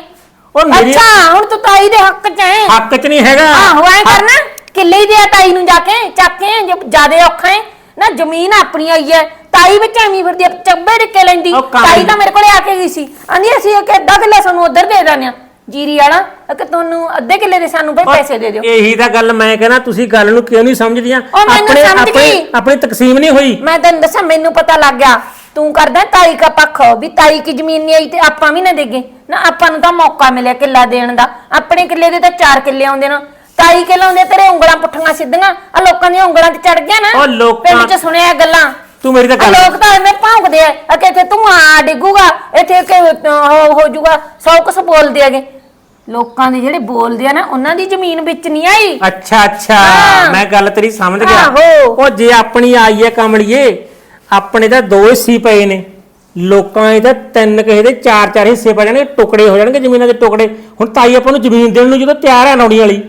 ਉਹ ਮੇਰੀ ਅੱਛਾ ਹੁਣ ਤੂੰ ਤਾਈ ਦੇ ਹੱਕ 'ਚ ਹੈ। ਹੱਕ 'ਚ ਨਹੀਂ ਹੈਗਾ। ਆਹੋ ਐ ਕਰਨਾ। ਕਿੱਲੇ ਹੀ ਦੇ ਆ ਤਾਈ ਨੂੰ ਜਾ ਕੇ ਚੱਕ ਕੇ ਜੇ ਜਿਆਦੇ ਔਖਾ ਹੈ। ਨਾ ਜ਼ਮੀਨ ਆਪਣੀ ਆਈ ਹੈ। ਤਾਈ ਵਿੱਚ ਐਵੇਂ ਫਿਰਦੀ ਆ, ਚੱਬੇ ਡਿੱਕੇ ਲੈਂਦੀ। ਉਹ ਕੰਮ ਤਾਈ ਤਾਂ ਮੇਰੇ ਕੋਲੇ ਆ ਕੇ ਗਈ ਸੀ। ਆਂਦੀ ਅਸੀਂ ਇੱਕ ਅੱਧਾ ਕਿੱਲਾ ਸਾਨੂੰ ਉਧਰ ਦੇ ਦਾਂਗੇ ਜੀਰੀ ਵਾਲਾ ਕਿ ਤੁਹਾਨੂੰ ਅੱਧੇ ਕਿੱਲੇ ਦੇ ਸਾਨੂੰ ਬਈ ਪੈਸੇ ਦੇ ਦਿਓ। ਇਹੀ ਤਾਂ ਗੱਲ ਮੈਂ ਕਹਿੰਦਾ ਤੁਸੀਂ ਗੱਲ ਨੂੰ ਕਿਉਂ ਨਹੀਂ ਸਮਝਦੀਆਂ? ਉਹ ਮੈਨੂੰ ਸਮਝ ਗਈ। ਆਪਣੀ ਤਕਸੀਮ ਨਹੀਂ ਹੋਈ। ਮੈਂ ਤੈਨੂੰ ਦੱਸਾਂ ਮੈਨੂੰ ਪਤਾ ਲੱਗ ਗਿਆ। ਤੂੰ ਕਰਦਾ ਤਾਈ ਦਾ ਪੱਖ ਵੀ ਤਾਈ ਕੀ ਜ਼ਮੀਨ ਨਹੀਂ ਆਈ ਤੇ ਆਪਾਂ ਵੀ ਨਾ ਦੇਗੇ। ਨਾ ਆਪਾਂ ਨੂੰ ਤਾਂ ਮੌਕਾ ਮਿਲਿਆ ਕਿੱਲਾ ਦੇਣ ਦਾ। ਆਪਣੇ ਕਿੱਲੇ ਦੇ ਤਾਂ 4 ਕਿੱਲੇ ਆਉਂਦੇ ਨਾ। ਤਾਈ ਕਿ ਲਾਉਂਦੇ ਤੇਰੇ ਉਂਗਲਾਂ ਪੁੱਠੀਆਂ ਸਿੱਧੀਆਂ। ਆ ਲੋਕਾਂ ਦੀਆਂ ਉਂਗਲਾਂ ਤੇ ਚੜ ਗਿਆ ਨਾ। ਉਹ ਲੋਕਾਂ- ਪਿੰਡ 'ਚ ਸੁਣਿਆ ਗੱਲਾਂ। ਤੂੰ ਮੇਰੀ ਤਾਂ ਗੱਲ ਲੋਕ ਤਾਂ ਐਵੇਂ ਭੌਂਕਦੇ ਆ। ਆ ਕਿ ਇੱਥੇ ਤੂੰ ਆ ਡਿੱਗੂਗਾ ਇੱਥੇ ਕਿ ਅਹ, ਹੋ ਹੋ ਜਾਊਗਾ ਸੌ ਕੁਛ ਬੋਲਦੇ ਹੈਗੇ। ਲੋਕਾਂ ਦੇ ਜਿਹੜੇ ਬੋਲਦੇ ਆ ਨਾ ਉਹਨਾਂ ਦੀ ਜ਼ਮੀਨ ਵਿੱਚ ਨਹੀਂ ਆਈ। ਅੱਛਾ ਅੱਛਾ। ਹਾਂ। ਮੈਂ ਗੱਲ ਤੇਰੀ ਸਮਝ ਗਿਆ। ਆਹੋ। ਉਹ ਜੇ ਆਪਣੀ ਆਈ ਹੈ ਕਮਲੀਏ ਆਪਣੇ ਤਾਂ ਦੋ ਹਿੱਸੇ ਪਏ ਨੇ। ਲੋਕਾਂ ਦੇ ਤਾਂ ਤਿੰਨ ਕਿਸੇ ਦੇ ਚਾਰ ਚਾਰ ਹਿੱਸੇ ਪੈ ਜਾਣਗੇ ਟੁਕੜੇ ਹੋ ਜਾਣਗੇ ਜ਼ਮੀਨਾਂ ਦੇ ਟੁਕੜੇ। ਹੁਣ ਤਾਈ ਆਪਾਂ ਨੂੰ ਜ਼ਮੀਨ ਦੇਣ ਨੂੰ ਜਦੋਂ ਤਿਆਰ ਹੈ ਨੌੜੀ ਵਾਲੀ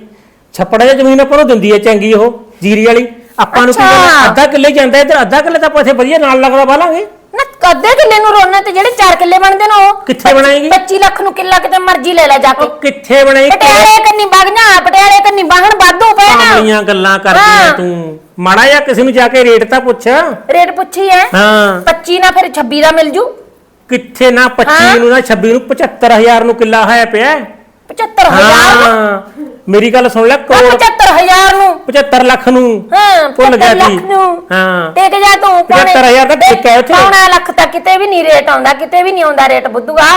ਛੱਪੜਾ ਜਿਹਾ ਜ਼ਮੀਨ ਆਪਾਂ ਨੂੰ ਦਿੰਦੀ ਹੈ ਚੰਗੀ ਉਹ ਜੀਰੀ ਵਾਲੀ। ਆਪਾਂ ਨੂੰ ਕੀ। ਕਰਨਾ? ਅੱਧਾ ਕਿੱਲੇ ਜਾਂਦਾ ਇੱਧਰ ਅੱਧਾ ਕਿੱਲੇ ਤਾਂ ਆਪਾਂ ਇੱਥੇ ਵਧੀਆ ਨਾਲ ਲੱਗਦਾ ਬਾਲਾਂਗੇ ਨਾ ਕਦੇ ਕਿੱਲੇ ਨੂੰ ਰੋਣਾ ਤੇ ਜਿਹੜੇ 4 ਕਿੱਲੇ ਬਣਦੇ ਨੇ ਉਹ ਕਿੱਥੇ ਬਣਾਏਗੀ? 25 ਲੱਖ ਨੂੰ ਕਿੱਲਾ ਕਿਤੇ ਮਰਜ਼ੀ ਲੈ ਲੈ ਜਾ ਕੇ। ਕਿੱਥੇ ਬਣਾਈ ਪਟਿਆਲੇ ਕੰਨੀ ਵਗਣਾ ਪਟਿਆਲੇ ਕੰਨੀ ਬਾਹਣ ਵਾਧੂ ਪਏ ਨਾ। ਗੱਲਾਂ ਕਰਦੀਆਂ। ਤੂੰ। ਮਾੜਾ ਜਿਹਾ ਕਿਸੇ ਨੂੰ ਜਾ ਕੇ ਰੇਟ ਤਾਂ ਪੁੱਛ ਰੇਟ ਪੁੱਛੀ ਐ ਹਾਂ 25 ਨਾ ਫਿਰ 26 ਦਾ ਮਿਲ ਜੂ ਕਿੱਥੇ ਨਾ 25 ਹਾਂ। ਨੂੰ ਨਾ 26 ਨੂੰ 75000 ਨੂੰ ਕਿੱਲਾ ਹੋਇਆ ਪਿਆ ਹੈ। 75000 ਨੂੰ ਹਾਂ ਮੇਰੀ ਗੱਲ ਸੁਣ ਲੈ ਕਰੋੜ 75000 ਨੂੰ 75 ਲੱਖ ਨੂੰ ਹਾਂ ਭੁੱਲ ਗਿਆ 75 ਸੀ। ਲੱਖ ਨੂੰ ਹਾਂ। ਟਿਕ ਜਾ ਤੂੰ ਪੌਣੇ- 75,000 ਦਾ ਠੇਕਾ ਹੈ ਉੱਥੇ। ਲੱਖ ਤਾਂ ਕਿਤੇ ਵੀ ਨਹੀਂ ਰੇਟ ਆਉਂਦਾ ਕਿਤੇ ਵੀ ਨਹੀਂ ਆਉਂਦਾ ਰੇਟ ਬੁੱਧੂਗਾ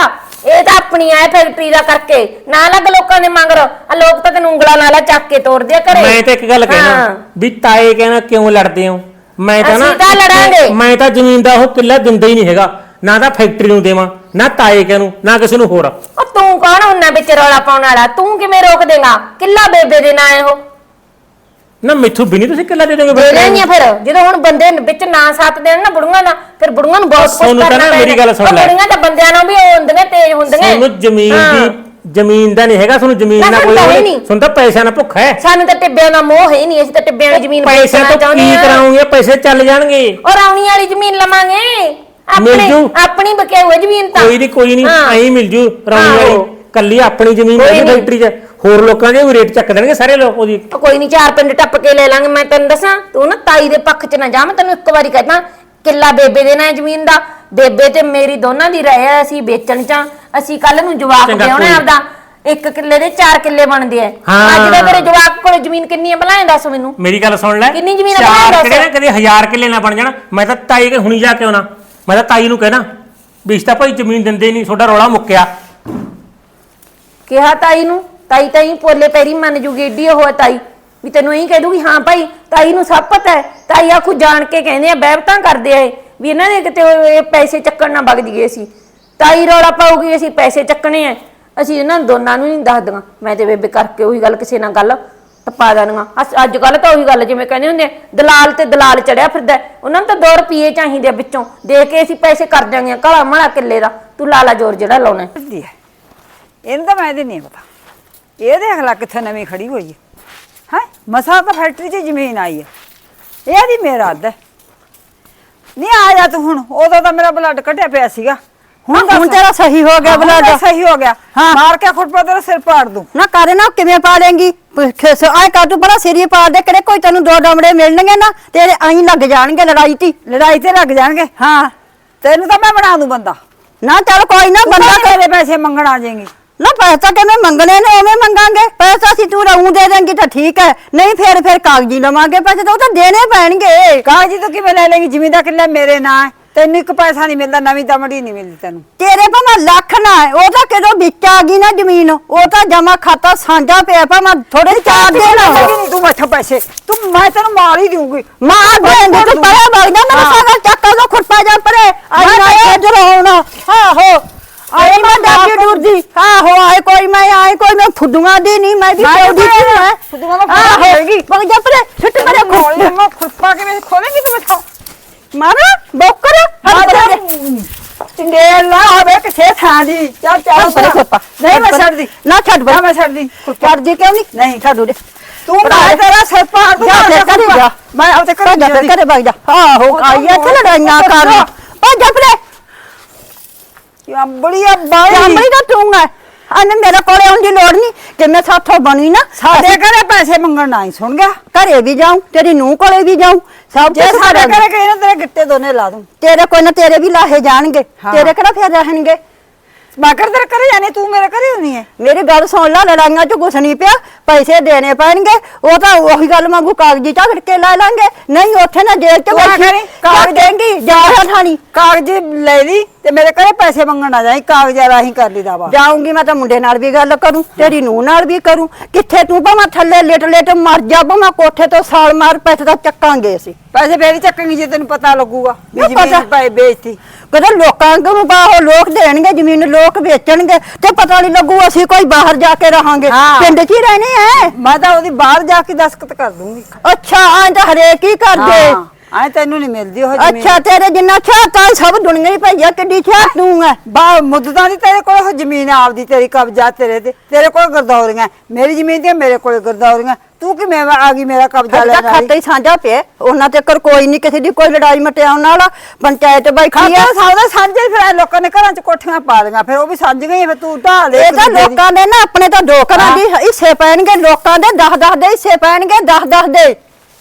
ਇਹ ਤਾਂ ਆਪਣੀ ਐ ਫੈਕਟਰੀ ਦਾ ਕਰਕੇ। ਨਾ ਲੱਗ ਲੋਕਾਂ ਦੇ ਮੰਗਰ। ਆ ਲੋਕ ਤਾਂ ਤੈਨੂੰ ਉਂਗਲਾਂ ਨਾਲ ਚੱਕ ਕੇ ਤੋੜਦੇ ਆ ਘਰੇ ਮੈਂ ਤਾਂ ਇੱਕ ਗੱਲ ਹਾਂ। ਕਹਿਣਾ ਵੀ ਤਾਏ ਕਹਿਣਾ ਕਿਉਂ ਲੜਦੇ ਹੋ? ਮੈਂ ਤਾਂ ਨਾ ਅਸੀਂ ਤਾਂ ਲੜਾਂਗੇ। ਮੈਂ ਤਾਂ ਜ਼ਮੀਨ ਦਾ ਉਹ ਕਿੱਲਾ ਦਿੰਦਾ ਹੀ ਨਹੀਂ ਹੈਗਾ। ਨਾ ਤਾਂ ਫੈਕਟਰੀ ਨੂੰ ਦੇਵਾਂ ਨਾ ਤਾਏ ਕਹਿ ਨੂੰ ਨਾ ਕਿਸੇ ਨੂੰ ਹੋਰ। ਉਹ ਤੂੰ ਕੌਣ ਹੁੰਨਾ ਵਿੱਚ ਰੌਲਾ ਪਾਉਣ ਵਾਲਾ? ਤੂੰ ਕਿਵੇਂ ਰੋਕ ਦੇਗਾ ਕਿੱਲਾ ਬੇਬੇ ਦੇ ਨਾਂ ਹੈ ਉਹ। ਨਾ ਮੈਥੋਂ ਵੀ ਨਹੀਂ ਤੁਸੀਂ ਕਿੱਲਾ ਦੇ ਦੋਗੇ ਦੇ ਲੈਣੀਆਂ ਫਿਰ ਜਦੋਂ ਹੁਣ ਬੰਦੇ ਵਿੱਚ ਨਾ ਸਾਥ ਦੇਣ ਨਾ ਬੁੜੀਆਂ ਦਾ ਫਿਰ ਬੁੜੀਆਂ ਨੂੰ ਬਹੁਤ ਕੁਝ ਤਾਂ ਕਰਨਾ ਨਾ ਪੈਂਦਾ ਮੇਰੀ ਗੱਲ ਸੁਣ ਉਹ ਲੈ। ਬੁੜੀਆਂ ਤਾਂ ਬੰਦਿਆਂ ਨਾਲ ਵੀ ਉਹ ਹੁੰਦੀਆਂ ਤੇਜ਼ ਹੁੰਦੀਆਂ ਤੁਹਾਨੂੰ ਜ਼ਮੀਨ ਹਾਂ। ਦੀ ਜ਼ਮੀਨ ਦਾ ਨਹੀਂ ਹੈਗਾ ਤੁਹਾਨੂੰ ਜ਼ਮੀਨ ਨਾ ਦਾ ਸਾਨੂੰ ਕੋਈ ਤਾਂ ਹੈ ਨਹੀਂ। ਤਾਂ ਪੈਸਿਆਂ ਨਾਲ ਭੁੱਖ ਹੈ ਸਾਨੂੰ ਤਾਂ ਟਿੱਬਿਆਂ ਦਾ ਮੋਹ ਹੈ ਹੀ ਨਹੀਂ ਅਸੀਂ ਤਾਂ ਟਿੱਬਿਆਂ ਦੀ ਜ਼ਮੀਨ ਪੈਸੇ ਵੇਚਣਾ ਤੋਂ ਚਾਹੁੰਦੇ ਕੀ ਆ ਕਰਾਉਂਗੇ ਪੈਸੇ ਚੱਲ ਜਾਣਗੇ ਔਰ ਆਉਣੀ ਵਾਲੀ ਜ਼ਮੀਨ ਲਵਾਂਗੇ ਮਿਲ ਆਪਣੀ ਜੂ। ਆਪਣੀ ਬਕੇ ਹੋਏ ਜ਼ਮੀਨ ਤਾਂ ਕੋਈ ਨਹੀਂ ਕੋਈ ਨਹੀਂ ਹਾਂ। ਐਂ ਮਿਲ ਜੂ ਰੌਣੀ ਆਹੋ। ਕੱਲੀ ਆਪਣੀ ਜ਼ਮੀਨ ਕੋਈ ਨਹੀਂ। ਫੈਕਟਰੀ 'ਚ। ਹੋਰ ਲੋਕਾਂ ਦੇ ਵੀ ਰੇਟ ਚੱਕ ਦੇਣਗੇ ਸਾਰੇ ਲੋਕ ਉਹਦੀ। ਉਹ ਕੋਈ ਨਹੀਂ ਚਾਰ ਪਿੰਡ ਟੱਪ ਕੇ ਲੈ ਲਾਂਗੇ। ਮੈਂ ਤੈਨੂੰ ਦੱਸਾਂ ਤੂੰ ਨਾ ਤਾਈ ਦੇ ਪੱਖ 'ਚ ਨਾ ਜਾ। ਮੈਂ ਤੈਨੂੰ ਇੱਕ ਵਾਰੀ ਕਹਦਾ ਕਿੱਲਾ ਬੇਬੇ ਦੇ ਨਾਂ ਜ਼ਮੀਨ ਦਾ। ਬੇਬੇ ਤੇ ਮੇਰੀ ਦੋਨਾਂ ਦੀ ਰਾਇ ਆ ਅਸੀਂ ਵੇਚਣ ਚ ਅਸੀਂ ਕੱਲ ਨੂੰ ਜਵਾਕ ਚੰਗਾ, ਦੇਉਣਾ ਕੋਈ। ਆਪਦਾ। ਇੱਕ ਕਿੱਲੇ ਦੇ ਚਾਰ ਕਿੱਲੇ ਬਣਦੇ ਆ। ਹਾਂ। ਅੱਜ ਦੇ ਤੇਰੇ ਜਵਾਕ ਕੋਲ ਜ਼ਮੀਨ ਕਿੰਨੀ ਹੈ ਇਹ ਦੱਸ ਮੈਨੂੰ। ਮੇਰੀ ਗੱਲ ਸੁਣ ਲੈ। ਕਿੰਨੀ ਜ਼ਮੀਨ ਆ ਚਾਰ ਦੱਸ। ਕਿਹੜੇ ਨਾ ਕਦੇ ਹਜ਼ਾਰ ਕਿੱਲੇ ਨਾ ਬਣ ਜਾਣ। ਮੈਂ ਤਾਂ ਤਾਈ ਕੇ ਹੁਣੀ ਜਾ ਕੇ ਆਉਣਾ। ਮੈਂ ਤਾਂ ਤਾਈ ਨੂੰ ਕਹਿਣਾ ਵੀ ਇਸ ਤਾਂ ਭਾਈ ਜ਼ਮੀਨ ਦਿੰਦੇ ਨਹੀਂ ਤੁਹਾਡਾ ਰੌਲਾ ਮੁੱਕਿਆ। ਕਿਹਾ ਤਾਈ ਨੂੰ? ਤਾਈ ਤਾਈ ਪੋਲੇ ਪੈਰੀ ਮੰਨ ਜੂਗੀ ਏਡੀ ਉਹ ਹੈ ਤਾਈ। ਵੀ ਤੈਨੂੰ ਇਹੀ ਕਹਿ ਦੂਗੀ ਹਾਂ ਭਾਈ ਤਾਈ ਨੂੰ ਸਭ ਪਤਾ ਹੈ। ਤਾਈ ਆਖੂ ਜਾਣ ਕੇ ਕਹਿੰਦੇ ਆ ਬਹਿਬਤਾਂ ਕਰਦੇ ਆ ਇਹ, ਵੀ ਇਹਨਾਂ ਦੇ ਕਿਤੇ ਇਹ ਪੈਸੇ ਚੱਕਣ ਨਾ ਵਗ ਜੀਏ ਅਸੀਂ। ਤਾਈ ਰੌਲਾ ਪਾਉਗੀ ਅਸੀਂ ਪੈਸੇ ਚੱਕਣੇ ਆ। ਅਸੀਂ ਇਹਨਾਂ ਦੋਨਾਂ ਨੂੰ ਨਹੀਂ ਦੱਸ ਦਾਂਗਾ ਮੈਂ ਤੇ ਬੇਬੇ ਕਰਕੇ ਉਹੀ ਗੱਲ ਕਿਸੇ ਨਾਲ ਗੱਲ ਟਪਾ ਦੇਣਗਾ ਅੱਜ ਕੱਲ ਤਾਂ ਉਹੀ ਗੱਲ ਜਿਵੇਂ ਕਹਿੰਦੇ ਹੁੰਦੇ ਆ, ਦਲਾਲ ਤੇ ਦਲਾਲ ਚੜਿਆ ਫਿਰਦਾ ਹੈ। ਉਹਨਾਂ ਨੂੰ ਤਾਂ 2 ਰੁਪਏ ਚਾਹੀਦੇ ਆ ਵਿੱਚੋਂ। ਦੇ ਕੇ ਅਸੀਂ ਪੈਸੇ ਕਰ ਦਿਆਂਗੇ ਕਾਲਾ ਮਾਲਾ ਕਿੱਲੇ ਦਾ। ਤੂੰ ਲਾਲਾ ਜੋਰ ਜਿਹੜਾ ਲਾਉਣਾ ਹੈ। ਦੀ ਹੈ ਇਹਨੂੰ ਤਾਂ ਮੈਂ ਇਹਦੇ ਨਹੀਂ ਪਤਾ। ਇਹ ਦੇਖ ਲੈ ਕਿੱਥੇ ਨਵੀਂ ਖੜੀ ਹੋਈ ਹੈ। ਹੈ? ਮਸਾ ਤਾਂ ਫੈਕਟਰੀ 'ਚ ਜ਼ਮੀਨ ਆਈ ਹੈ। ਇਹਦੀ ਮੇਰਾ ਅੱਧ ਹੈ। ਨਹੀਂ ਆ ਜਾ ਤੂੰ ਹੁਣ। ਉਦੋਂ ਤਾਂ ਮੇਰਾ ਬਲੱਡ ਕੱਢਿਆ ਪਿਆ ਸੀਗਾ। ਹੁਣ। ਹੁਣ ਤੇਰਾ ਸਹੀ ਹੋ ਗਿਆ ਬਲੱਡ ਸਹੀ ਹੋ ਗਿਆ। ਮਾਰ ਕੇ ਖੁਰਪਾ ਤੇਰਾ ਸਿਰ ਪਾੜ ਦੂੰ। ਨਾ ਕਰੇ ਨਾ ਕਿਵੇਂ ਪਾ ਲੇਂਗੀ ਆਏ ਕਾ ਤੂੰ ਬੜਾ ਸਿਰੀ ਪਾ ਦੇ ਕਿਹੜੇ ਕੋਈ ਤੈਨੂੰ ਦੋ ਡਮੜੇ ਮਿਲਣਗੇ ਨਾ ਤੇਰੇ ਐਂ ਲੱਗ ਜਾਣਗੇ ਲੜਾਈ ਤੀ ਲੜਾਈ ਤੇ ਲੱਗ ਜਾਣਗੇ। ਹਾਂ। ਤੈਨੂੰ ਤਾਂ ਮੈਂ ਬਣਾ ਦੂੰ ਬੰਦਾ। ਨਾ ਚੱਲ ਕੋਈ ਨਾ ਬੰਦਾ ਬੰਦਾ ਤੇਰੇ ਪੈਸੇ ਮੰਗਣ ਆ ਜਾਏਗੀ। ਨਾ ਪੈਸਾ ਕਿਵੇਂ ਮੰਗਣੇ ਨੇ ਉਵੇਂ ਮੰਗਾਂਗੇ? ਪੈਸਾ ਸੀ ਤੂੰ ਰਹੂੰ ਦੇ ਦੇਂਗੀ ਤਾਂ ਠੀਕ ਹੈ। ਨਹੀਂ ਫਿਰ ਫਿਰ ਕਾਗਜ਼ੀ ਲਵਾਂਗੇ ਪੈਸੇ ਤਾਂ ਉਹ ਤਾਂ ਦੇਣੇ ਪੈਣਗੇ। ਕਾਗਜ਼ੀ ਤੂੰ ਕਿਵੇਂ ਲੈ ਲੇਗੀ ਜ਼ਮੀਨ ਦਾ ਕਿੱਲਾ ਮੇਰੇ ਨਾਂ ਹੈ ਤੈਨੂੰ ਇੱਕ ਪੈਸਾ ਨਹੀਂ ਮਿਲਦਾ ਨਵੀਂ ਦਮੜੀ ਨਹੀਂ ਮਿਲਦੀ ਤੈਨੂੰ। ਤੇਰੇ ਭਾਵੇਂ ਲੱਖ ਨਾ ਹੈ, ਉਹ ਤਾਂ ਕਿਦੋਂ ਵਿੱਚ ਆ ਗਈ ਨਾ ਜ਼ਮੀਨ? ਉਹ ਤਾਂ ਜਮਾ ਖਾਤਾ ਸਾਂਝਾ ਪਿਆ ਭਾਵੇਂ ਥੋੜੇ ਚਾਰ ਦਿਨ ਹੋ ਨਹੀਂ ਤੂੰ ਬੈਠਾ ਪੈਸੇ। ਤੂੰ ਮੈਂ ਤੈਨੂੰ ਮਾਰ ਹੀ ਦੂੰਗੀ ਮਾਂ ਦੇਂਦੀ ਤੂੰ ਪਰੇ ਵਗ ਜਾ ਹਾਂ। ਸਾਰਾ ਚੱਕਾ ਦਾ ਖੁਰਪਾ ਜਾ ਪਰੇ। ਆਈ ਨਾ ਇਧਰ ਆਉਣਾ ਆਹੋ। ਆਏ ਮੈਂ ਡੁਰਦੀ ਆਹੋ ਆਏ ਕੋਈ ਮੈਂ ਆਏ ਕੋਈ ਮੈਂ ਫੁੱਦੂਆਂ ਦੀ ਨਹੀਂ ਮੈਂ ਵੀ ਮੈਂ ਸੀ ਮੈਂ ਫੁੱਦੂਆਂ ਦਾ ਫੁੱਦੂ ਹੋਏਗੀ। ਵਗ ਜਾ ਪਰੇ ਛੁੱਟ ਪਰੇ ਖੋਲੇ ਮੈਂ ਖੁਰਪਾ ਕਿਵੇਂ ਖੋਲੇਂਗੀ ਤੂੰ ਬੈਠਾ ਮਾਰਾ ਬੋਕਰ ਟਿੰਡੇਲ ਨਾ ਹੋਵੇ ਕਿਸੇ ਥਾਂ ਦੀ। ਚੱਲ ਚੱਲ ਪਰੇ ਖੁਰਪਾ। ਨਹੀਂ ਮੈਂ ਛੱਡਦੀ। ਨਾ ਛੱਡ ਨਾ ਮੈਂ ਛੱਡਦੀ। ਛੱਡਦੀ ਕਿਉਂ ਨਹੀਂ? ਨਹੀਂ ਛੱਡੂ ਦੇ ਤੂੰ ਮੈਂ ਤੇਰਾ ਸਿਰ ਪਾੜ ਦੂੰ ਜਾ ਫਿਰ ਘਰੇ ਜਾ। ਮੈਂ ਆਪਦੇ ਘਰੇ ਜਾ ਫਿਰ ਘਰੇ ਵਗ ਜਾ। ਆਹੋ ਆਈ ਇੱਥੇ ਲੜਾਈਆਂ ਕਰ ਭੱਜ ਜਾ ਪਰੇ ਅੰਬੜੀਆ ਬਾਈ। ਤੂੰ ਹੈ ਅਨ ਮੇਰੇ ਕੋਲੇ ਆਉਣ ਦੀ ਲੋੜ ਨਹੀਂ। ਮੈਂ ਸਾਥੋਂ ਬਣੀ ਨਾ ਸਾਡੇ ਘਰੇ ਪੈਸੇ ਮੰਗਣ ਨਾ ਹੀ ਸੁਣ ਗਿਆ। ਘਰੇ ਵੀ ਜਾਉਂ ਤੇਰੀ ਨੂੰਹ ਕੋਲੇ ਵੀ ਜਾਉਂ ਸਭ ਜੇ ਕੁਛ ਸਾਡੇ ਕਰਾਂਗੇ। ਘਰੇ ਕਹੇ ਨਾ ਤੇਰੇ ਗਿੱਟੇ ਦੋਨੇ ਲਾ ਦੂੰ। ਤੇਰੇ ਕੋਈ ਨਾ ਤੇਰੇ ਵੀ ਲਾਹੇ ਜਾਣਗੇ। ਹਾਂ। ਤੇਰੇ ਕਿਹੜਾ ਫੇਰ ਰਹਿਣਗੇ? ਮੈਂ ਕਰ ਤੇਰੇ ਘਰੇ ਜਾਣੇ ਤੂੰ ਮੇਰੇ ਘਰੇ ਹੁੰਨੀ ਮੇਰੀ ਗੱਲ ਸੁਣ ਲੈ ਲੜਾਈਆਂ 'ਚ ਕੁਛ ਨਹੀਂ ਪਿਆ। ਪੈਸੇ ਦੇਣੇ ਪੈਣਗੇ। ਉਹ ਤਾਂ ਉਹੀ ਗੱਲ ਮੰਗੂ ਕਾਗਜ਼ੀ ਝਗੜ ਕੇ ਲੈ ਲਾਂਗੇ। ਨਹੀਂ ਉੱਥੇ ਨਾ ਜੇਲ੍ਹ 'ਚ ਬੈਠੀ ਕਾਗਜ਼ ਦੇਂਗੀ ਜਾ ਥਾਣੀ ਕਾਗਜ਼ ਲੈ ਲਈ। ਤੇ ਮੇਰੇ ਘਰੇ ਪੈਸੇ ਮੰਗਣ ਨਾ ਜਾਈ ਕਾਗਜ਼ਾਂ ਰਾਹੀਂ ਕਰ ਲਈ ਦਾਵਾ ਜਾਊਂਗੀ ਮੈਂ ਤਾਂ ਮੁੰਡੇ ਨਾਲ ਵੀ ਗੱਲ ਕਰੂੰ ਤੇਰੀ ਨੂੰਹ ਨਾਲ ਵੀ ਕਰੂੰ। ਕਿੱਥੇ ਤੂੰ ਭਾਵੇਂ ਥੱਲੇ ਲਿਟ ਲਿਟ ਮਰ ਜਾ ਭਾਵੇਂ ਕੋਠੇ ਤੋਂ ਸਾਲ ਮਾਰ ਪੈਸੇ ਤਾਂ ਚੱਕਾਂਗੇ ਅਸੀਂ। ਪੈਸੇ ਫੇਰ ਹੀ ਚੱਕਾਂਗੀ ਜੇ ਤੈਨੂੰ ਪਤਾ ਲੱਗੂਗਾ ਵੀ ਕਿਉਂ ਪਤਾ? ਜ਼ਮੀਨ ਭਾਈ ਵੇਚਤੀ। ਕਦੇ ਲੋਕਾਂ ਨੂੰ ਬਾਹੋ ਲੋਕ ਦੇਣਗੇ ਜ਼ਮੀਨ ਲੋਕ ਵੇਚਣਗੇ ਤੇ ਪਤਾ ਨਹੀਂ ਲੱਗੂ ਅਸੀਂ ਕੋਈ ਬਾਹਰ ਜਾ ਕੇ ਰਹਾਂਗੇ। ਹਾਂ। ਪਿੰਡ 'ਚ ਹੀ ਰਹਿਣੇ ਐ ਮੈਂ ਤਾਂ ਉਹਦੀ ਬਾਹਰ ਜਾ ਕੇ ਦਸਖਤ ਕਰ ਦੂੰਗੀ। ਅੱਛਾ ਆਂ ਤਾਂ ਹਰੇਕ ਹੀ ਕਰਦੇ। ਹਾਂ। ਐ ਤੈਨੂੰ ਨਹੀਂ ਮਿਲਦੀ ਉਹ ਜ਼ਮੀਨ। ਅੱਛਾ ਤੇਰੇ ਜਿੰਨਾ ਛਾਤਾ ਸਭ ਦੁਨੀਆ ਹੀ ਭਈਆ ਕਿੱਡੀ ਛਾਤ ਤੂੰ ਐ। ਬਾ ਮੁੱਦਤਾਂ ਦੀ ਤੇਰੇ ਕੋਲ ਉਹ ਜ਼ਮੀਨ ਆਪਦੀ ਤੇਰੀ ਕਬਜ਼ਾ ਤੇਰੇ ਤੇ। ਤੇਰੇ ਕੋਲ ਗਰਦੌਰੀਆਂ ਮੇਰੀ ਜ਼ਮੀਨ ਤੇ ਮੇਰੇ ਕੋਲ ਗਰਦੌਰੀਆਂ। ਤੂੰ ਕਿ ਮੈਂ ਆ ਗਈ ਮੇਰਾ ਕਬਜ਼ਾ ਲੈਣ ਖਾਤਾ ਵਾਲੀ ਹੀ ਸਾਂਝਾ ਪਿਆ ਉਹਨਾਂ ਤੇ ਕਰ ਕੋਈ ਨਹੀਂ ਕਿਸੇ ਦੀ ਕੋਈ ਲੜਾਈ ਮਟਿਆਉਣ ਵਾਲਾ ਪੰਚਾਇਤ ਬੈਠੀ ਖਾਤਾ ਆ ਸਭ ਦਾ ਸਾਂਝਾ ਹੀ ਫਿਰ ਲੋਕਾਂ ਨੇ ਘਰਾਂ 'ਚ ਕੋਠੀਆਂ ਪਾ ਲਈਆਂ। ਫਿਰ ਉਹ ਵੀ ਸਾਂਝੀਆਂ ਹੀ ਆ, ਫਿਰ ਤੂੰ ਢਾਹ ਲੈ ਇਹ ਤਾਂ ਲੋਕਾਂ ਦੇ ਨਾ ਆਪਣੇ ਤਾਂ ਦੋ ਘਰਾਂ ਦੀ ਹਿੱਸੇ ਪੈਣਗੇ। ਲੋਕਾਂ ਦੇ 10 10 ਦੇ ਹਿੱਸੇ ਪੈਣਗੇ 10 10 ਦੇ।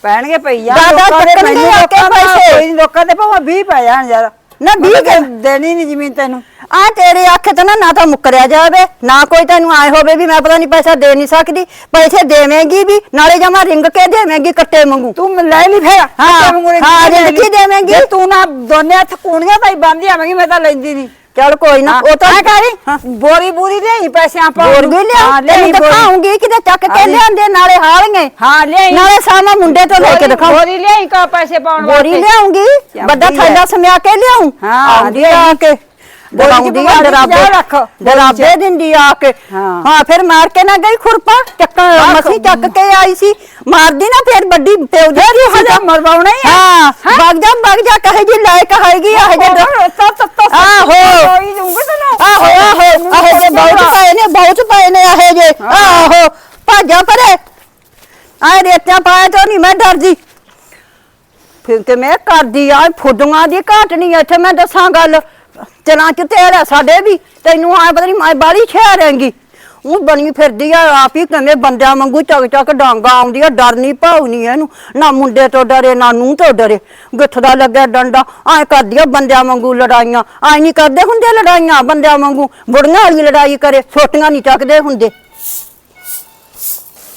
ਪੈਣਗੇ ਪਈਆ ਦਾਦਾ ਲੋਕਾਂ ਦੇ ਚੱਕਣਗੇ ਮੈਨੂੰ ਆ ਕੇ ਲੋਕਾਂ ਦਾ ਪੈਸੇ। ਕੋਈ ਨੀ, ਲੋਕਾਂ ਦੇ ਭਾਵੇਂ 20 ਪੈ ਜਾਣ ਯਾਰ ਨਾ 20 ਮੈਂ ਤਾਂ ਕਿ- ਦੇਣੀ ਨਹੀਂ ਜ਼ਮੀਨ ਤੈਨੂੰ ਆ ਤੇਰੇ ਅੱਖ ਤੇ ਨਾ ਨਾ ਤਾਂ ਮੁੱਕਰਿਆ ਜਾਵੇ ਨਾ ਕੋਈ ਤੈਨੂੰ ਆਏ ਹੋਵੇ ਵੀ ਮੈਂ ਪਤਾ ਨਹੀਂ ਪੈਸਾ ਦੇ ਨਹੀਂ ਸਕਦੀ ਪੈਸੇ ਦੇਵੇਂਗੀ ਵੀ ਨਾਲੇ ਜਮਾ ਰਿੰਗ ਕੇ ਦੇਵੇਂਗੀ ਕੱਟੇ ਮੰਗੂ ਤੂੰ ਮ- ਲੈ ਲਈ ਫੇਰ ਹਾਂ, ਹਾਂ, ਲਈ। ਦੇਵੇਂਗੀ? ਤੂੰ ਨਾ ਦੋਨੇ ਹੱਥ ਕੂਣੀਆਂ ਤਾਂ ਹੀ ਬੰਦੀ ਆਵੇਂਗੀ ਮੈਂ ਤਾਂ ਲੈਂਦੀ ਨਹੀਂ ਚੱਲ ਕੋਈ ਨਾ ਉਹ ਤਾਂ ਹਾਂ। ਕਰੀ ਬੋਰੀ ਬੂਰੀ ਲਿਆਈ ਪੈਸੇ ਆਪਾਂ ਹੋਰ ਵੀ ਲਿਆ ਤੈਨੂੰ ਦਿਖਾਉਂਗੀ ਕਿਤੇ ਚੱਕ ਕੇ। ਲਿਆਂਦੇ ਨਾਲੇ ਹਾਲਗੇ ਹਾਂ। ਲਿਆਈ। ਨਾਲੇ ਸਾਮਾ ਮੁੰਡੇ ਤੋਂ ਲੈ ਕੇ ਦਿਖਾਉਂ ਬੋਰੀ ਲਿਆਈ ਕਾ ਪੈਸੇ ਪਾਉਣ ਬੋਰੀ ਲਿਆਉਂਗੀ ਵੱਡਾ ਲਿਆ। ਥੈਲਾ ਸਮਿਆ ਕੇ ਲਿਆਉਂ। ਹਾਂ, ਆਉਂਦੀ ਆ ਕੇ। ਬੋਰੀ ਡਰਾਉਂਦੀ ਆ ਕੇ ਦਿੰਦੀ ਆ ਕੇ। ਹਾਂ। ਫਿਰ ਮਾਰ ਕੇ ਨਾ ਗਈ ਖੁਰਪਾ ਚੱਕਾ ਮਸੀ ਚੱਕ ਕੇ ਆਈ ਸੀ। ਮਾਰਦੀ ਨਾ ਫਿਰ ਵੱਡੀ ਪਿਓ ਦੀ ਸੀ ਹਜੇ ਮਰਵਾਉਣਾ ਹੀ ਆ। ਹਾਂ ਵਗ ਜਾ ਵਗ ਜਾ ਕਹੇ ਜੀ ਲਾਇਕ ਹੈਗੀ ਆ ਹਜੇ ਤਾ ਤਾ ਤਾ ਆਹੋ। ਕੋਈ ਦੂੰਗਾ ਤੈਨੂੰ। ਆਹੋ ਆਹੋ ਆਹੋ ਜੇ ਬਹੁਤ ਪਏ ਨੇ ਬਹੁਤ ਪਏ ਨੇ ਆਹੇ ਜੇ ਆਹੋ ਭਾਜਾ ਪਰੇ। ਆਏ ਰੇਤਿਆਂ ਪਾਇਆ ਤੋਂ ਨਹੀਂ ਮੈਂ ਡਰਦੀ ਫਿਰ ਤੇ ਮੈਂ ਕਰਦੀ ਆ ਫੁੱਦੂਆਂ ਦੀ ਘਾਟ ਨਹੀਂ ਇੱਥੇ ਮੈਂ ਦੱਸਾਂ ਗੱਲ। ਚਲਾਂ ਚ ਤੇਰਾ ਸਾਡੇ ਵੀ। ਤੈਨੂੰ ਆ ਪਤਾ ਨਹੀਂ ਮੈਂ ਬਾਲੀ ਸ਼ਹਿਰ ਆਂਗੀ ਉਹ ਬਣੀ ਫਿਰਦੀ ਆ, ਆਪ ਹੀ ਕਿਵੇਂ ਬੰਦਿਆਂ ਵਾਂਗੂ ਚੱਕ ਚੱਕ ਡਾਂਗਾ ਆਉਂਦੀ ਆ ਡਰ ਨਹੀਂ ਭਾਉ ਨਹੀਂ ਇਹਨੂੰ। ਨਾ ਮੁੰਡੇ ਤੋਂ ਡਰੇ, ਨਾ ਨੂੰ ਤੋਂ ਡਰੇ। ਗਿੱਠ ਦਾ ਲੱਗਿਆ ਡੰਡਾ ਐ ਕਰਦੀ ਆ ਬੰਦਿਆਂ ਵਾਂਗੂ ਲੜਾਈਆਂ। ਐ ਨਹੀਂ ਕਰਦੇ ਹੁੰਦੇ ਲੜਾਈਆਂ ਬੰਦਿਆਂ ਵਾਂਗੂ। ਬੁੜੀਆਂ ਵਾਲੀ ਲੜਾਈ ਕਰੇ ਛੋਟੀਆਂ ਨਹੀਂ ਚੱਕਦੇ ਹੁੰਦੇ।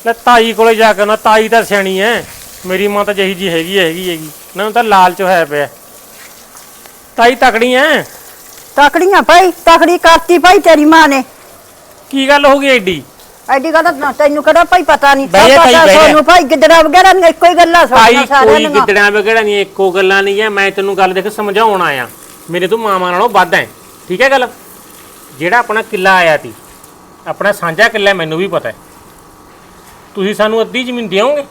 ਲੈ ਤਾਈ ਕੋਲੇ ਜਾ ਕੇ ਨਾ, ਤਾਈ ਤਾਂ ਸਿਆਣੀ ਐ। ਮੇਰੀ ਮਾਂ ਤਾਂ ਜਹੀ ਜੀ ਹੈਗੀ ਹੈਗੀ ਹੈਗੀ। ਨਾ ਨੂੰ ਤਾਂ ਲਾਲਚ ਹੋਇਆ ਪਿਆ। ਤਾਈ ਤਕੜੀ ਐ। ਤਕੜੀਆਂ ਭਾਈ ਤਕੜੀ ਕਰਤੀ ਭਾਈ ਤੇਰੀ ਮਾਂ ਨੇ। ਕੀ ਗੱਲ ਹੋ ਗਈ ਐਡੀ? ਐਡੀ ਗੱਲ ਤਾਂ ਤੈਨੂੰ ਕਿਹੜਾ ਭਾਈ ਪਤਾ ਨਹੀਂ। ਬਹਿ ਜਾ ਤਾਈ, ਬਹਿ ਜਾ। ਭਾਈ ਗਿੱਦੜਾ ਵਗੈਰਾ ਦੀਆਂ ਇੱਕੋ ਹੀ ਗੱਲਾਂ ਸੁਣਨਾ ਸਾਰਿਆਂ ਕੋਈ ਦੀਆਂ। ਗਿੱਦੜਾਂ ਵਗੜਾ ਨਹੀਂ ਇੱਕੋ ਗੱਲਾਂ ਨਹੀਂ ਐ ਮੈਂ ਤੈਨੂੰ ਗੱਲ ਦੇਖ ਸਮਝਾਉਣ ਆਇਆ। ਮੇਰੇ ਤੋਂ ਮਾਮਾ ਨਾਲੋਂ ਵੱਧ ਐ। ਠੀਕ ਐ ਗੱਲ? ਜਿਹੜਾ ਆਪਣਾ ਕਿੱਲਾ ਆਇਆ ਤੀ ਆਪਣਾ ਸਾਂਝਾ ਕਿੱਲਾ ਮੈਨੂੰ ਵੀ ਪਤਾ ਹੈ ਤੁਸੀਂ ਸਾਨੂੰ ਅੱਧੀ ਜ਼ਮੀਨ ਦਿਓਗੇ?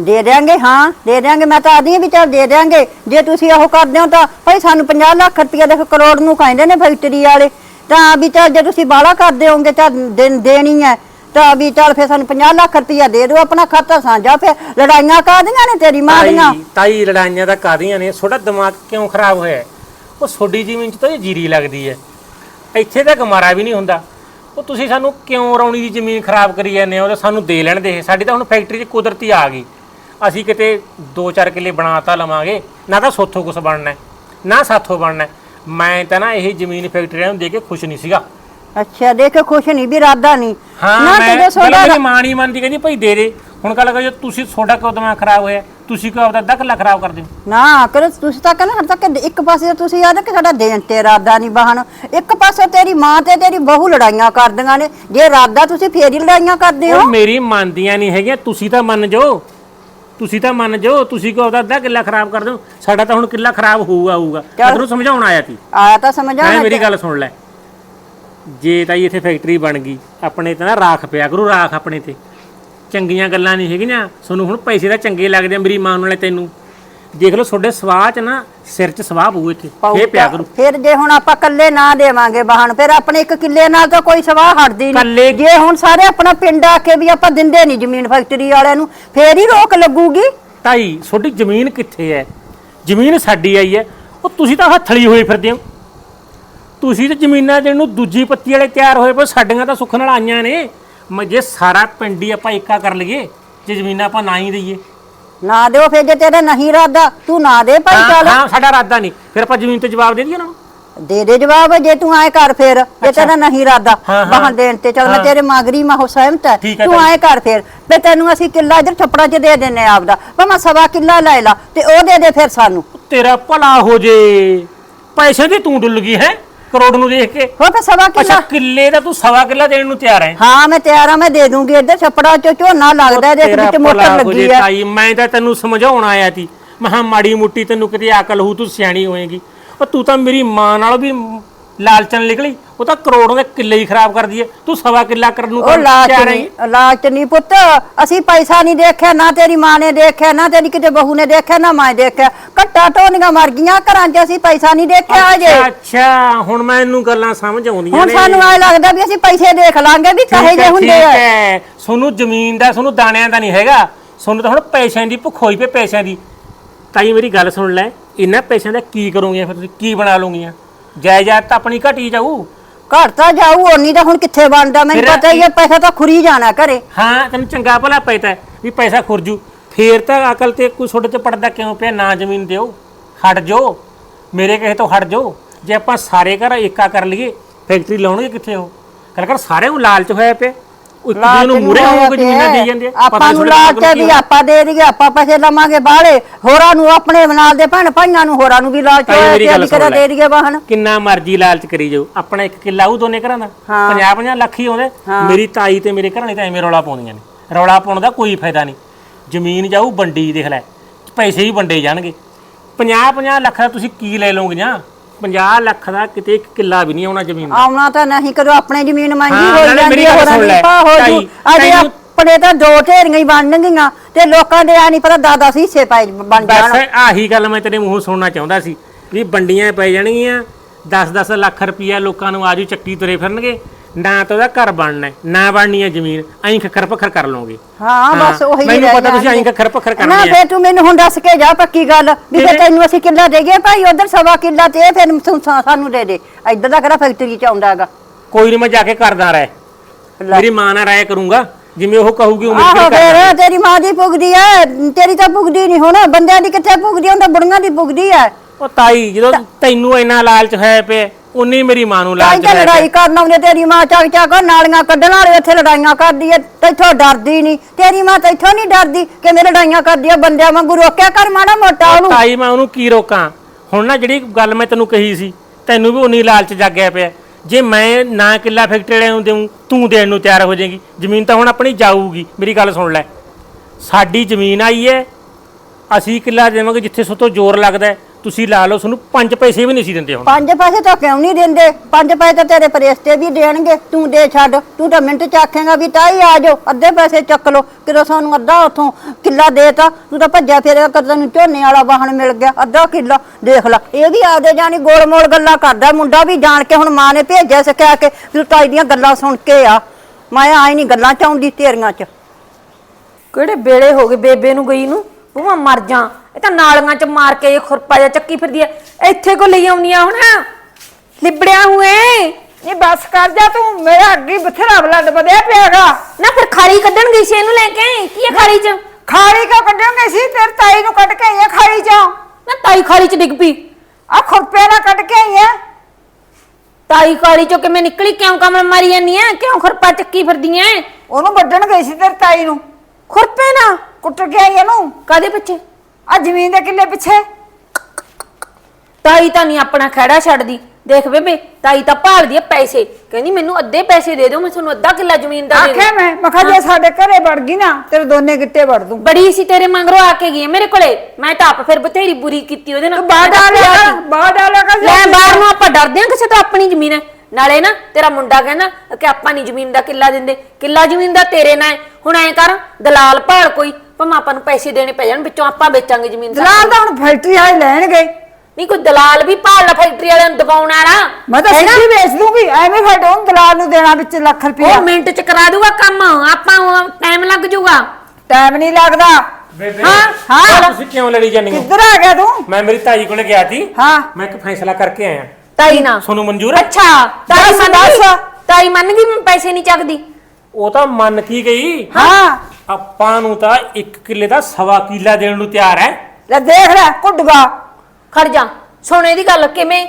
ਦੇ ਦਿਆਂਗੇ, ਹਾਂ, ਦੇ ਦਿਆਂਗੇ, ਮੈਂ ਤਾਂ ਆਦੀ ਵੀ ਚੱਲ ਦੇ ਦਿਆਂਗੇ। ਜੇ ਤੁਸੀਂ ਉਹ ਕਰਦੇ ਹੋ ਤਾਂ ਭਾਈ ਸਾਨੂੰ 50 ਲੱਖ ਰੁਪਇਆ ਦੇ ਕਰੋੜ ਨੂੰ ਕਹਿੰਦੇ ਨੇ ਫੈਕਟਰੀ ਵਾਲੇ। ਤਾਂ ਵੀ ਚੱਲ ਜੇ ਤੁਸੀਂ ਬਾਲਾ ਕਰਦੇ ਹੋਗੇ ਤਾਂ ਦੇਣੀ ਹੈ। ਤਾਂ ਵੀ ਚੱਲ ਫਿਰ ਸਾਨੂੰ 50 ਲੱਖ ਰੁਪਇਆ ਦੇ ਦਿਓ, ਆਪਣਾ ਖਾਤਾ ਸਾਂਝਾ ਫਿਰ। ਲੜਾਈਆਂ ਕਾਹਦੀਆਂ ਨੇ ਤੇਰੀ ਮਾਂ ਦੀਆਂ? ਤਾਈ ਤਾਈ, ਲੜਾਈਆਂ ਤਾਂ ਕਾਦੀਆਂ ਨੇ? ਤੁਹਾਡਾ ਦਿਮਾਗ ਕਿਉਂ ਖਰਾਬ ਹੋਇਆ? ਹੈ? ਉਹ ਤੁਹਾਡੀ ਜ਼ਮੀਨ 'ਚ ਤਾਂ ਇਹ ਜੀਰੀ ਲੱਗਦੀ ਹੈ। ਇੱਥੇ ਤਾਂ ਗਮਾਰਾ ਵੀ ਨਹੀਂ ਹੁੰਦਾ। ਉਹ ਤੁਸੀਂ ਸਾਨੂੰ ਕਿਉਂ ਰੌਣੀ ਦੀ ਜ਼ਮੀਨ ਖਰਾਬ ਕਰੀ ਜਾਂਦੇ ਹੋ? ਤੇ ਸਾਨੂੰ ਦੇ ਲੈਣ ਦੇ। ਸਾਡੀ ਤਾਂ ਹੁਣ ਫੈਕਟਰੀ 'ਚ ਕੁਦਰਤੀ ਆ ਗਈ। ਅਸੀਂ ਕਿਤੇ 2-4 ਕਿੱਲੇ ਬਣਾ ਤਾਂ ਲਵਾਂਗੇ ਨਾ ਤਾਂ ਸੋਥੋਂ ਕੁਝ ਬਣਨਾ ਹੈ, ਨਾ ਸਾਥੋਂ ਬਣਨਾ ਹੈ। ਮੈਂ ਤਾਂ ਨਾ ਇਹ ਜ਼ਮੀਨ ਫੈਕਟਰੀਆਂ ਨੂੰ ਦੇ ਕੇ ਖੁਸ਼ ਨਹੀਂ ਸੀਗਾ। ਅੱਛਾ ਦੇਖ ਖੁਸ਼ ਨਹੀਂ ਵੀ ਇਰਾਦਾ ਨਹੀਂ। ਹਾਂ ਨਾ ਮੈਂ ਸੋਡਾ ਮੇਰੀ ਮਾਂ ਨਹੀਂ ਮੰਨਦੀ ਕਹਿੰਦੀ ਭਾਈ ਦੇ ਦੇ। ਹੁਣ ਕੱਲ ਕਹੋ ਤੁਸੀਂ ਤੁਹਾਡਾ ਕਿਉਂ ਦਿਮਾਗ ਖਰਾਬ ਹੋਇਆ? ਤੁਸੀਂ ਕਿਉਂ ਆਪਦਾ ਅੱਧਾ ਕਿੱਲਾ ਖਰਾਬ ਕਰਦੇ ਹੋ? ਨਾ ਕਰ ਤੁਸੀਂ ਤਾਂ ਕਹਿੰਦੇ ਹਰ ਤੱਕ ਇੱਕ ਪਾਸੇ ਤਾਂ ਤੁਸੀਂ ਆਦਾ ਕਿ ਸਾਡਾ ਦੇਣ ਤੇ ਇਰਾਦਾ ਨਹੀਂ ਬਾਹਨ ਇੱਕ ਪਾਸੇ ਤੇਰੀ ਮਾਂ ਤੇ ਤੇਰੀ ਬਹੂ ਲੜਾਈਆਂ ਕਰਦੀਆਂ ਨੇ। ਜੇ ਇਰਾਦਾ ਤੁਸੀਂ ਫੇਰ ਹੀ ਲੜਾਈਆਂ ਕਰਦੇ ਹੋ। ਉਹ ਮੇਰੀ ਮੰਨਦੀਆਂ ਨਹੀਂ ਹੈਗੀਆਂ ਤੁਸੀਂ ਤਾਂ ਮੰਨ ਜਾਓ। ਤੁਸੀਂ ਤਾਂ ਮੰਨ ਜਾਓ ਤੁਸੀਂ ਕਿਉਂ ਆਪਦਾ ਅੱਧਾ ਕਿੱਲਾ ਖਰਾਬ ਕਰਦੇ ਹੋ ਸਾਡਾ ਤਾਂ ਹੁਣ ਕਿੱਲਾ ਖਰਾਬ ਹੋਊਗਾ ਹੋਊਗਾ। ਤੁਹਾਨੂੰ ਸਮਝਾਉਣ ਆਇਆ ਸੀ। ਆਇਆ ਤਾਂ ਸਮਝ ਆ ਐ ਮੇਰੀ ਗੱਲ ਸੁਣ ਲੈ। ਜੇ ਤਾਂ ਜੀ ਇੱਥੇ ਫੈਕਟਰੀ ਬਣ ਗਈ ਆਪਣੇ ਤੇ ਨਾ ਰਾਖ ਪਿਆ ਕਰੂ ਰਾਖ ਆਪਣੇ ਤੇ। ਚੰਗੀਆਂ ਗੱਲਾਂ ਨਹੀਂ ਹੈਗੀਆਂ। ਤੁਹਾਨੂੰ ਹੁਣ ਪੈਸੇ ਤਾਂ ਚੰਗੇ ਲੱਗਦੇ ਆ ਮੇਰੀ ਮਾਂ ਨਾਲੇ ਤੈਨੂੰ। ਦੇਖ ਲਓ ਤੁਹਾਡੇ ਸਵਾਹ 'ਚ ਨਾ ਸਿਰ 'ਚ ਸਵਾਹ ਪਊ ਇੱਥੇ। ਇਹ ਪਿਆ ਕਰੂ। ਫਿਰ ਜੇ ਹੁਣ ਆਪਾਂ ਕੱਲੇ ਨਾ ਦੇਵਾਂਗੇ ਬਾਹਨ ਫਿਰ ਆਪਣੇ ਇੱਕ ਕਿੱਲੇ ਨਾਲ ਤਾਂ ਕੋਈ ਸਵਾਹ ਹਟਦੀ ਨਹੀਂ। ਇਕੱਲੇ- ਜੇ ਹੁਣ ਸਾਰੇ ਆਪਣਾ ਪਿੰਡ ਆ ਕੇ ਵੀ ਆਪਾਂ ਦਿੰਦੇ ਨਹੀਂ ਜ਼ਮੀਨ ਫੈਕਟਰੀ ਵਾਲਿਆਂ ਨੂੰ ਫੇਰ ਹੀ ਰੋਕ ਲੱਗੂਗੀ। ਤਾਈ ਤੁਹਾਡੀ ਜ਼ਮੀਨ ਕਿੱਥੇ ਹੈ? ਜ਼ਮੀਨ ਸਾਡੀ ਆਈ ਹੈ। ਉਹ ਤੁਸੀਂ ਤਾਂ ਹੱਥਲੀ ਹੋਏ ਫਿਰਦੇ ਹੋ। ਤੁਸੀਂ ਤਾਂ ਜ਼ਮੀਨਾਂ ਦੇਣ ਨੂੰ ਦੂਜੀ ਪੱਤੀ ਵਾਲੇ ਤਿਆਰ ਹੋਏ ਪਏ ਸਾਡੀਆਂ ਤਾਂ ਸੁੱਖ ਨਾਲ ਆਈਆਂ ਨੇ। ਮੈਂ ਜੇ ਸਾਰਾ ਪਿੰਡ ਹੀ ਆਪਾਂ ਏਕਾ ਕਰ ਲਈਏ ਜੇ ਜ਼ਮੀਨਾਂ ਆਪਾਂ ਨਾ ਹੀ ਦਈਏ। ਨਾ ਦਿਓ ਫਿਰ ਜੇ ਤੇਰਾ ਨਹੀਂ ਇਰਾਦਾ ਤੂੰ ਨਾ ਦੇ ਭਾਈ ਚੱਲ। ਹਾਂ, ਸਾਡਾ ਇਰਾਦਾ ਨਹੀਂ। ਫਿਰ ਆਪਾਂ ਜ਼ਮੀਨ ਤੇ ਜਵਾਬ ਦੇ ਦਈਏ ਨਾ ਦੇ ਦੇ ਜਵਾਬ ਜੇ ਤੂੰ ਆਏ ਕਰ ਫੇਰ ਜੇ ਤੇਰਾ ਨਹੀਂ ਹਾਂ। ਬਾਹਨ ਦੇਣ ਤੇ ਚੱਲ ਮੈਂ। ਤੇਰੇ ਮਾਗਰੀ ਮਾ ਹੋ ਸਹਿਮਤ ਹੈ। ਤੂੰ। ਆਏ ਕਰ ਫੇਰ ਤੇ ਤੈਨੂੰ ਅਸੀਂ ਕਿੱਲਾ ਇਧਰ ਛੱਪੜਾ 'ਚ ਦੇ ਦਿੰਨੇ ਆਂ ਆਪਦਾ। ਭਾਵੇਂ ਸਵਾ ਕਿੱਲਾ ਲੈ ਲਾ ਤੇ ਉਹ ਦੇ ਦੇ ਫਿਰ ਸਾਨੂੰ। ਤੇਰਾ ਭਲਾ ਹੋ ਜੇ। ਪੈਸੇ ਦੀ ਤੂੰ ਡੁੱਲ ਗਈ ਹੈ। ਕਰੋੜ ਨੂੰ ਦੇਖ ਕੇ? ਹੋ ਫਿਰ ਸਵਾ ਅੱਛਾ ਕਿੱਲਾ। ਕਿੱਲੇ ਦਾ ਤੂੰ ਸਵਾ ਕਿੱਲਾ ਦੇਣ ਨੂੰ ਤਿਆਰ ਹੈ ਹਾਂ ਮੈਂ ਤਿਆਰ ਆ ਮੈਂ ਦੇ ਦੂੰਗੀ ਇੱਧਰ ਛੱਪੜਾ 'ਚ ਝੋਨਾ ਲੱਗਦਾ ਇਹਦੇ ਵਿੱਚ ਮੋਟਰ ਹੋ ਲੱਗੀ ਆ। ਤਾਈ ਮੈਂ ਤਾਂ ਤੈਨੂੰ ਸਮਝਾਉਣ ਆਇਆ ਸੀ। ਮਹਾ ਮਾੜੀ ਮੁੱਟੀ ਤੈਨੂੰ ਕਿਤੇ ਅਕਲ ਹੋਊ ਤੂੰ ਸਿਆਣੀ ਹੋਏਗੀ। ਉਹ ਤੂੰ ਤਾਂ ਮੇਰੀ ਮਾਂ ਨਾਲ ਵੀ ਲਾਲਚਨ ਨਿਕਲੀ ਉਹ ਤਾਂ ਕਰੋੜਾਂ ਦੇ ਕਿੱਲੇ ਹੀ ਖਰਾਬ ਕਰਦੀ ਹੈ ਤੂੰ ਸਵਾ ਕਿੱਲਾ ਕਰਨ ਨੂੰ ਉਹ ਲਾਚ ਤਿਆਰ ਹੈ ਨਹੀਂ ਲਾਚ ਨਹੀਂ ਪੁੱਤ ਅਸੀਂ ਪੈਸਾ ਨਹੀਂ ਦੇਖਿਆ ਨਾ ਤੇਰੀ ਮਾਂ ਨੇ ਦੇਖਿਆ ਨਾ ਤੇਰੀ ਕਿਤੇ ਬਹੂ ਨੇ ਦੇਖਿਆ ਨਾ ਮੈਂ ਦੇਖਿਆ। ਘੱਟਾ ਢੋਨੀਆਂ ਮਰ ਗਈਆਂ ਘਰਾਂ 'ਚ ਅਸੀਂ ਪੈਸਾ ਨਹੀਂ ਦੇਖਿਆ ਅਜੇ ਅੱਛਾ ਹੁਣ ਮੈਨੂੰ ਗੱਲਾਂ ਸਮਝ ਆਉਂਦੀਆਂ ਹੁਣ ਸਾਨੂੰ ਐ ਲੱਗਦਾ ਵੀ ਅਸੀਂ ਪੈਸੇ ਦੇਖ ਲਾਂਗੇ ਵੀ ਕਹੇ ਜੇ ਹੈ, ਹੁੰਦੇ ਆ। ਹੈ। ਤੁਹਾਨੂੰ ਜ਼ਮੀਨ ਦਾ ਤੁਹਾਨੂੰ ਦਾਣਿਆਂ ਦਾ ਨਹੀਂ ਹੈਗਾ। ਤੁਹਾਨੂੰ ਤਾਂ ਹੁਣ ਪੈਸਿਆਂ ਦੀ ਭੁੱਖ ਹੋਈ ਪਈ ਪੈਸਿਆਂ ਦੀ। ਤਾਈ ਮੇਰੀ ਗੱਲ ਸੁਣ ਲੈ ਇਹਨਾਂ ਪੈਸਿਆਂ ਦਾ ਕੀ ਕਰੋਗੇ ਫਿਰ ਤੁਸੀਂ? ਕੀ ਬਣਾ ਲਓਗੀਆਂ? ਜਾਇਦਾਦ ਤਾਂ ਆਪਣੀ ਘਟੀ ਜਾਊ। ਘਰ ਤਾਂ ਜਾਊ ਓਨੀ ਤਾਂ ਹੁਣ ਕਿੱਥੇ ਬਣਦਾ? ਮੈਨੂੰ ਫਿਰ ਪਤਾ ਹੀ ਹੈ ਪੈਸਾ ਤਾਂ ਖੁਰੀ ਜਾਣਾ ਘਰੇ। ਹਾਂ ਤੈਨੂੰ ਚੰਗਾ ਭਲਾ ਪਤਾ ਹੈ ਵੀ ਪੈਸਾ ਖੁਰਜੂ ਫੇਰ ਤਾਂ ਅਕਲ ਤੇ ਕੋਈ ਛੋਟੇ ਤੇ ਪੜਦਾ ਕਿਉਂ ਪਿਆ? ਨਾ ਜ਼ਮੀਨ ਦਿਓ ਹਟ ਜਾਓ ਮੇਰੇ ਕਹੇ ਤੋਂ ਹਟ ਜਾਓ ਜੇ ਆਪਾਂ ਸਾਰੇ ਘਰ ਏਕਾ ਕਰ ਲਈਏ ਫੈਕਟਰੀ ਲਾਉਣਗੇ ਕਿੱਥੇ ਉਹ? ਕਰ ਕਰ ਸਾਰਿਆਂ ਨੂੰ ਲਾਲਚ ਹੋਇਆ ਪਿਆ। ਇੱਕ ਦੂਜੇ ਨੂੰ ਮੂਰੇ ਹੋ ਕੇ ਜ਼ਮੀਨਾਂ ਦੇ ਜਾਂਦੇ ਆ। ਆਪਾਂ ਨੀ ਹੈ ਕੀ ਵੀ। ਆਪਾਂ ਦੇ ਦਈਏ ਆਪਾਂ ਪੈਸੇ ਲਵਾਂਗੇ ਬਾਹਲੇ। ਹੋਰਾਂ ਨੂੰ ਆਪਣੇ ਨਾਲ ਦੇ ਭੈਣ ਭਾਈਆਂ ਨੂੰ ਹੋਰਾਂ ਨੂੰ ਵੀ ਲਾਲਚ ਤਾਈ ਹੋਇਆ ਮੇਰੀ ਕਿ ਗੱਲ ਅਸੀਂ ਕਰਾ ਸੁਣ ਲੈ। ਦੇ ਦਈਏ ਵਾਹਨ। ਕਿੰਨਾ ਮਰਜ਼ੀ ਲਾਲਚ ਕਰੀ ਜਾਓ। ਆਪਣਾ ਇੱਕ ਕਿੱਲਾ ਉਹ ਦੋਨੇ ਘਰਾਂ ਦਾ। ਹਾਂ। 50 50 ਲੱਖ ਹੀ ਆਉਂਦੇ। ਮੇਰੀ ਤਾਈ ਤੇ ਮੇਰੇ ਘਰਾਂ ਨੇ ਤਾਂ ਐਵੇਂ ਰੌਲਾ ਪਾਉਂਦੀਆਂ ਨੇ। ਰੌਲਾ ਪਾਉਣ ਦਾ ਕੋਈ ਫਾਇਦਾ ਨਹੀਂ। ਜ਼ਮੀਨ ਜਾਊ ਵੰਡੀ ਦੇਖ ਲੈ। ਪੈਸੇ ਹੀ ਵੰਡੇ ਜਾਣਗੇ। 50 50 ਲੱਖ ਦਾ ਤੁਸੀਂ ਕੀ ਲੈ ਲਓਗੇ ਜਾਂ? 50 ਲੱਖ ਦਾ ਕਿਤੇ ਇੱਕ ਕਿੱਲਾ ਵੀ ਨਹੀਂ ਆਉਣਾ ਜ਼ਮੀਨ ਦਾ। ਆਉਣਾ ਤਾਂ ਨਹੀਂ ਕਦੋਂ ਆਪਣੇ ਜ਼ਮੀਨ ਮੰਗੀ ਹਾਂ, ਹੋਈ ਨਾਲੇ ਜਾਂਦੀ ਮੇਰੀ ਹੈ ਗੱਲ ਹੋਰਾਂ ਸੁਣ ਦੀ ਲੈ, ਪਾ ਹੋ ਜੂ। ਅਜੇ ਤੈਨੂੰ- ਆਪਣੇ ਤਾਂ ਦੋ ਢੇਰੀਆਂ ਹੀ ਬਣਨਗੀਆਂ ਤੇ ਲੋਕਾਂ ਦੇ ਆ ਨਹੀਂ ਪਤਾ ਦਾਦਾ ਸੀ ਹਿੱਸੇ ਪਾਈ ਬਣ ਬਸ ਜਾਣ ਆਹੀ ਗੱਲ ਮੈਂ ਤੇਰੇ ਮੂੰਹੋਂ ਸੁਣਨਾ ਚਾਹੁੰਦਾ ਸੀ ਵੀ ਵੰਡੀਆਂ ਪੈ ਜਾਣਗੀਆਂ 10-10 ਲੱਖ ਰੁਪਈਆ ਲੋਕਾਂ ਨੂੰ ਆਜੂ ਚੱਕੀ ਤੁਰੇ ਫਿਰਨਗੇ। ਨਾ ਤਾਂ ਉਹਦਾ ਘਰ ਬਣਨਾ ਹੈ, ਨਾ ਬਣਨੀ ਹੈ ਜ਼ਮੀਨ ਐਂ ਖੱਖਰ ਪੱਖਰ ਕਰ ਲਓਗੇ। ਹਾਂ ਬਸ ਹਾਂ, ਉਹੀ ਮੈਨੂੰ ਰਹਿ ਪਤਾ ਤੁਸੀਂ। ਐਂ ਖੱਖਰ ਪੱਖਰ ਨਾ ਕਰਨੀ ਹੈ। ਫੇਰ ਤੂੰ ਮੈਨੂੰ ਹੁਣ ਦੱਸ ਕੇ ਜਾ ਪੱਕੀ ਗੱਲ ਵੀ ਫੇਰ ਕਿਵੇਂ? ਤੈਨੂੰ ਅਸੀਂ ਕਿੱਲਾ ਦੇਗੇ ਭਾਈ ਉਧਰ ਸਵਾ ਕਿੱਲਾ ਤੇ ਇਹ ਫਿਰ ਤੂੰ ਸਾ- ਸਾਨੂੰ ਦੇ ਦੇ। ਇੱਧਰ ਦਾ ਕਿਹੜਾ ਫੈਕਟਰੀ ਚ ਆਉਂਦਾਗਾ ਕੋਈ ਨਹੀਂ ਮੈਂ ਜਾ ਕੇ ਕਰਦਾ ਰਹਿ। ਮੇਰੀ ਮਾਂ ਨਾਲ ਰਾਏ ਕਰੂੰਗਾ ਜਿਵੇਂ ਉਹ ਕਹੂਗੀ ਉਵੇਂ ਆਹੋ ਹੀ ਕਰਦਾ ਫੇਰ ਤੇਰੀ ਮਾਂ ਦੀ ਪੁੱਗਦੀ ਐ ਤੇਰੀ ਤਾਂ ਪੁੱਗਦੀ ਨਹੀਂ ਹੁਣ ਬੰਦਿਆਂ ਦੀ ਕਿੱਥੇ ਪੁੱਗਦੀ ਹੁੰਦਾ ਬੁੜੀਆਂ ਦੀ ਪੁੱਗਦੀ ਐ। ਉਹ ਤਾਈ ਜਦੋਂ ਤੈਨੂੰ ਇੰਨਾ ਲਾਲਚ ਹੋਇਆ ਪਿਆ ਉਨੀ ਮੇਰੀ ਮਾਂ ਨੂੰ ਤਾਂ ਲਾਲਚ ਤਾਂ ਲੜਾਈ ਕਰਨ ਆਉਂਦੇ ਤੇਰੀ ਮਾਂ ਚੱਕ ਚੱਕ ਨਾਲੀਆਂ ਕੱਢਣ ਵਾਲੇ ਇੱਥੇ ਲੜਾਈਆਂ ਕਰਦੀ ਐ ਤੈਥੋਂ ਡਰਦੀ ਨਹੀਂ ਤੇਰੀ ਮਾਂ ਤੈਥੋਂ ਨਹੀਂ ਡਰਦੀ ਕਿ ਮੇਰੇ ਲੜਾਈਆਂ ਕਰਦੀ ਐ ਬੰਦਿਆਂ ਵਾਂਗੂ ਰੋਕਿਆ ਕਰ ਮਾੜਾ ਮੋਟਾ ਉਹਨੂੰ। ਤਾਈ ਮੈਂ ਉਹਨੂੰ ਕੀ ਰੋਕਾਂ? ਹੁਣ ਨਾ ਜਿਹੜੀ ਗੱਲ ਮੈਂ ਤੈਨੂੰ ਕਹੀ ਸੀ ਤੈਨੂੰ ਵੀ ਉਨੀ ਲਾਲਚ ਜਾਗਿਆ ਪਿਆ। ਜੇ ਮੈਂ ਨਾ ਕਿੱਲਾ ਫੈਕਟਰੀ ਵਾਲਿਆਂ ਨੂੰ ਦੇਉਂ ਤੂੰ ਦੇਣ ਨੂੰ ਤਿਆਰ ਹੋ ਜਾਏਗੀ। ਜ਼ਮੀਨ ਤਾਂ ਹੁਣ ਆਪਣੀ ਜਾਊਗੀ ਮੇਰੀ ਗੱਲ ਸੁਣ ਲੈ। ਸਾਡੀ ਜ਼ਮੀਨ ਆਈ ਹੈ ਅਸੀਂ ਕਿੱਲਾ ਦੇਵਾਂਗੇ ਜਿੱਥੇ ਸੋ ਤੋਂ ਜ਼ੋਰ ਲੱਗਦਾ ਹੈ, ਤੁਸੀਂ ਲਾ ਲਓ ਤੁਹਾਨੂੰ ਪੰਜ ਪੈਸੇ ਵੀ ਨਹੀਂ ਸੀ ਦਿੰਦੇ ਹੁਣ। ਪੰਜ ਪੈਸੇ ਤਾਂ ਕਿਉਂ ਨਹੀਂ ਦਿੰਦੇ? ਪੰਜ ਪੈਸੇ ਤਾਂ ਤੇਰੇ ਪਰੇਸਤੇ ਵੀ ਦੇਣਗੇ। ਤੂੰ ਦੇ ਛੱਡ ਤੂੰ ਤਾਂ ਮਿੰਟ ਚ ਆਖੇਂਗਾ ਵੀ ਤਾਈ ਆ ਜਾਓ ਅੱਧੇ ਪੈਸੇ ਚੱਕ ਲਓ। ਕਿਦੋਂ ਸਾਨੂੰ ਅੱਧਾ ਉਥੋਂ ਕਿੱਲਾ ਦੇਤਾ? ਤੂੰ ਤਾਂ ਭੱਜਿਆ ਫਿਰਿਆ ਕਰ ਤੈਨੂੰ ਝੋਨੇ ਵਾਲਾ ਵਾਹਣ ਮਿਲ ਗਿਆ ਅੱਧਾ ਕਿੱਲਾ। ਦੇਖ ਲੈ ਇਹ ਵੀ ਆਪਦੇ ਜਾਨੀ ਗੋਲ ਮੋਲ ਗੱਲਾਂ ਕਰਦਾ ਮੁੰਡਾ ਵੀ ਜਾਣ ਕੇ ਹੁਣ ਮਾਂ ਨੇ ਭੇਜਿਆ ਸਿਖਿਆ ਕੇ ਤੂੰ ਤਾਈ ਦੀਆਂ ਗੱਲਾਂ ਸੁਣ ਕੇ ਆ। ਮੈਂ ਆਈ ਨਹੀਂ ਗੱਲਾਂ ਚਾਉਂਦੀ ਤੇਰੀਆਂ ਚ। ਕਿਹੜੇ ਵੇਲੇ ਹੋ ਗਏ ਬੇਬੇ ਨੂੰ ਗਈ ਨੂੰ? ਭੂਆ ਮਰ ਜਾ। ਇਹ ਤਾਂ ਨਾਲੀਆਂ ਚ ਮਾਰ ਕੇ ਇਹ ਖੁਰਪਾ ਜਿਹਾ ਚੱਕੀ ਫਿਰਦੀ ਐ। ਇੱਥੇ ਕੋ ਲਈ ਆਉਣੀਆਂ ਹੁਣ? ਲਿਬੜਿਆ ਹੋਏ ਇਹ ਬਸ ਕਰ ਜਾ ਤੂੰ ਮੇਰਾ ਅੱਗੇ ਬਥੇਰਾ ਬਲੱਡ ਵਧਿਆ ਪਿਆਗਾ। ਨਾ ਫਿਰ ਖਾਲੀ ਕੱਢਣ ਗਈ ਸੀ ਇਹਨੂੰ ਲੈ ਕੇ? ਕੀ ਹੈ ਖਾਲੀ ਚ? ਖਾਲੀ ਕਿਉਂ ਕੱਢਾਂਗੇ ਸੀ? ਤੇਰੇ ਤਾਈ ਨੂੰ ਕੱਢ ਕੇ ਆ ਖਾਲੀ ਚੋਂ। ਨਾ ਤਾਈ ਖਾਲੀ ਚ ਡਿੱਗ ਪਈ। ਆ ਖੁਰਪੇ ਨਾਲ ਕੱਢ ਕੇ ਆਈ ਆ ਤਾਈ ਖਾਲੀ ਚੋਂ ਕਿਵੇਂ ਨਿਕਲੀ? ਕਿਉਂ ਕਮਲ ਮਾਰੀ ਜਾਂਦੀ ਐ? ਕਿਉਂ ਖੁਰਪਾ ਚੱਕੀ ਫਿਰਦੀ ਐ? ਉਹਨੂੰ ਵੱਢਣ ਗਈ ਸੀ ਤੇਰੇ ਤਾਈ ਨੂੰ। ਖੁਰਪੇ ਨਾ ਕੁੱਟ ਕੇ ਆਈ ਇਹਨੂੰ। ਕਾਦੇ ਪਿੱਛੇ? ਆ ਜ਼ਮੀਨ ਦੇ ਕਿੱਲੇ ਪਿੱਛੇ। ਤਾਈ ਤਾਂ ਨਹੀਂ ਆਪਣਾ ਖੜਾ ਛੱਡਦੀ। ਦੇਖ ਬੇਬੇ ਤਾਈ ਤਾਂ ਭਾਲਦੀ ਐ ਪੈਸੇ। ਕਹਿੰਦੀ ਮੈਨੂੰ ਅੱਧੇ ਪੈਸੇ ਦੇ ਦਿਓ ਮੈਂ ਤੁਹਾਨੂੰ ਅੱਧਾ ਕਿੱਲਾ ਜ਼ਮੀਨ ਦਾ ਦੇ ਆਖਿਆ ਦੂੰ ਮੈਂ ਮੈਂ ਕਿਹਾ ਜੇ ਸਾਡੇ ਘਰੇ ਵੜ ਗਈ ਨਾ ਤੇਰੇ ਦੋਨੇ ਗਿੱਟੇ ਵੜ ਦੂੰ। ਬੜੀ ਸੀ ਤੇਰੇ ਮੰਗਰੋਂ ਆ ਕੇ ਗਈ ਮੇਰੇ ਕੋਲੇ। ਮੈਂ ਤਾਂ ਆਪ ਫਿਰ ਬਥੇਰੀ ਬੁਰੀ ਕੀਤੀ ਉਹਦੇ ਨਾਲ। ਤੂੰ ਬਾਹਰ ਮੈਂ ਤਾਂ ਡਾਲਿਆ ਕਰ ਸੀ। ਬਾਹਰ ਡਾਲਿਆ ਕਰ। ਲੈ ਬਾਹਰ ਨੂੰ ਆਪਾਂ ਡਰਦੇ ਹਾਂ ਕਿਸੇ ਤੋਂ ਆਪਣੀ ਜ਼ਮੀਨ ਹੈ। ਨਾਲੇ ਨਾ ਤੇਰਾ ਮੁੰਡਾ ਕਹਿੰਦਾ ਕਿ ਆਪਾਂ ਨਹੀਂ ਜ਼ਮੀਨ ਦਾ ਕਿੱਲਾ ਦਿੰਦੇ। ਕਿੱਲਾ ਜ਼ਮੀਨ ਦਾ ਤੇਰੇ ਨਾਲ। ਹੁਣ ਐ ਕਰ ਦਲਾਲ ਭਾਲ ਕੋਈ ਭਾਵੇਂ ਆਪਾਂ ਨੂੰ ਪੈਸੇ ਦੇਣੇ ਪੈ ਜਾਣ ਵਿੱਚੋਂ ਆਪਾਂ ਵੇਚਾਂਗੇ ਜ਼ਮੀਨ ਦਾ ਦਲਾਲ ਤਾਂ ਹੁਣ ਫੈਕਟਰੀ ਵਾਲੇ ਲੈਣ ਗਏ ਨਹੀਂ ਕੋਈ ਦਲਾਲ ਵੀ ਭਾਲ ਲੈ ਫੈਕਟਰੀ ਵਾਲਿਆਂ ਨੂੰ ਦਬਾਉਣ ਵਾਲਾ। ਮੈਂ ਤਾਂ? ਸਿੱਧੀ ਵੇਚ ਦੂੰਗੀ ਐਵੇਂ ਫੈਟ ਉਹ ਦਲਾਲ ਨੂੰ ਦੇਣਾ ਵਿੱਚ ਲੱਖ ਰੁਪਇਆ ਉਹ ਮਿੰਟ ਚ ਕਰਾ ਦੂਗਾ ਕੰਮ ਆਪਾਂ ਟਾਈਮ ਲੱਗ ਜਾਊਗਾ ਟਾਈਮ ਨਹੀਂ ਲੱਗਦਾ। ਬੇਬੇ ਹਾਂ, ਹਾਂ। ਤੁਸੀਂ ਕਿਉਂ ਲੜੀ ਜਾਂਦੀ ਹੋ? ਕਿੱਧਰ ਆ ਗਿਆ ਤੂੰ? ਮੈਂ ਮੇਰੀ ਤਾਈ ਕੋਲੇ ਗਿਆ ਸੀ। ਹਾਂ। ਮੈਂ ਇੱਕ ਫੈਸਲਾ ਕਰਕੇ ਆਇਆ। ਤਾਈ ਨਾ ਤੁਹਾਨੂੰ ਮਨਜ਼ੂਰ ਹੈ? ਅੱਛਾ ਤਾਈ ਮੰਨ ਗਈ? ਦੱਸ। ਤਾਈ ਮੰਨ ਗਈ ਮੈਂ ਪੈਸੇ ਨਹੀਂ ਚੱਕਦੀ? ਉਹ ਤਾਂ ਮੰਨ ਕੀ ਗਈ? ਹਾਂ। ਆਪਾਂ ਨੂੰ ਤਾਂ 1 ਕਿੱਲੇ ਦਾ ਸਵਾ ਕਿੱਲਾ ਦੇਣ ਨੂੰ ਤਿਆਰ ਹੈ ਲੈ ਦੇਖ ਲੈ ਕੁੱਡਗਾ ਖੜ ਜਾ। ਸੋਨੇ ਦੀ ਗੱਲ ਕਿਵੇਂ?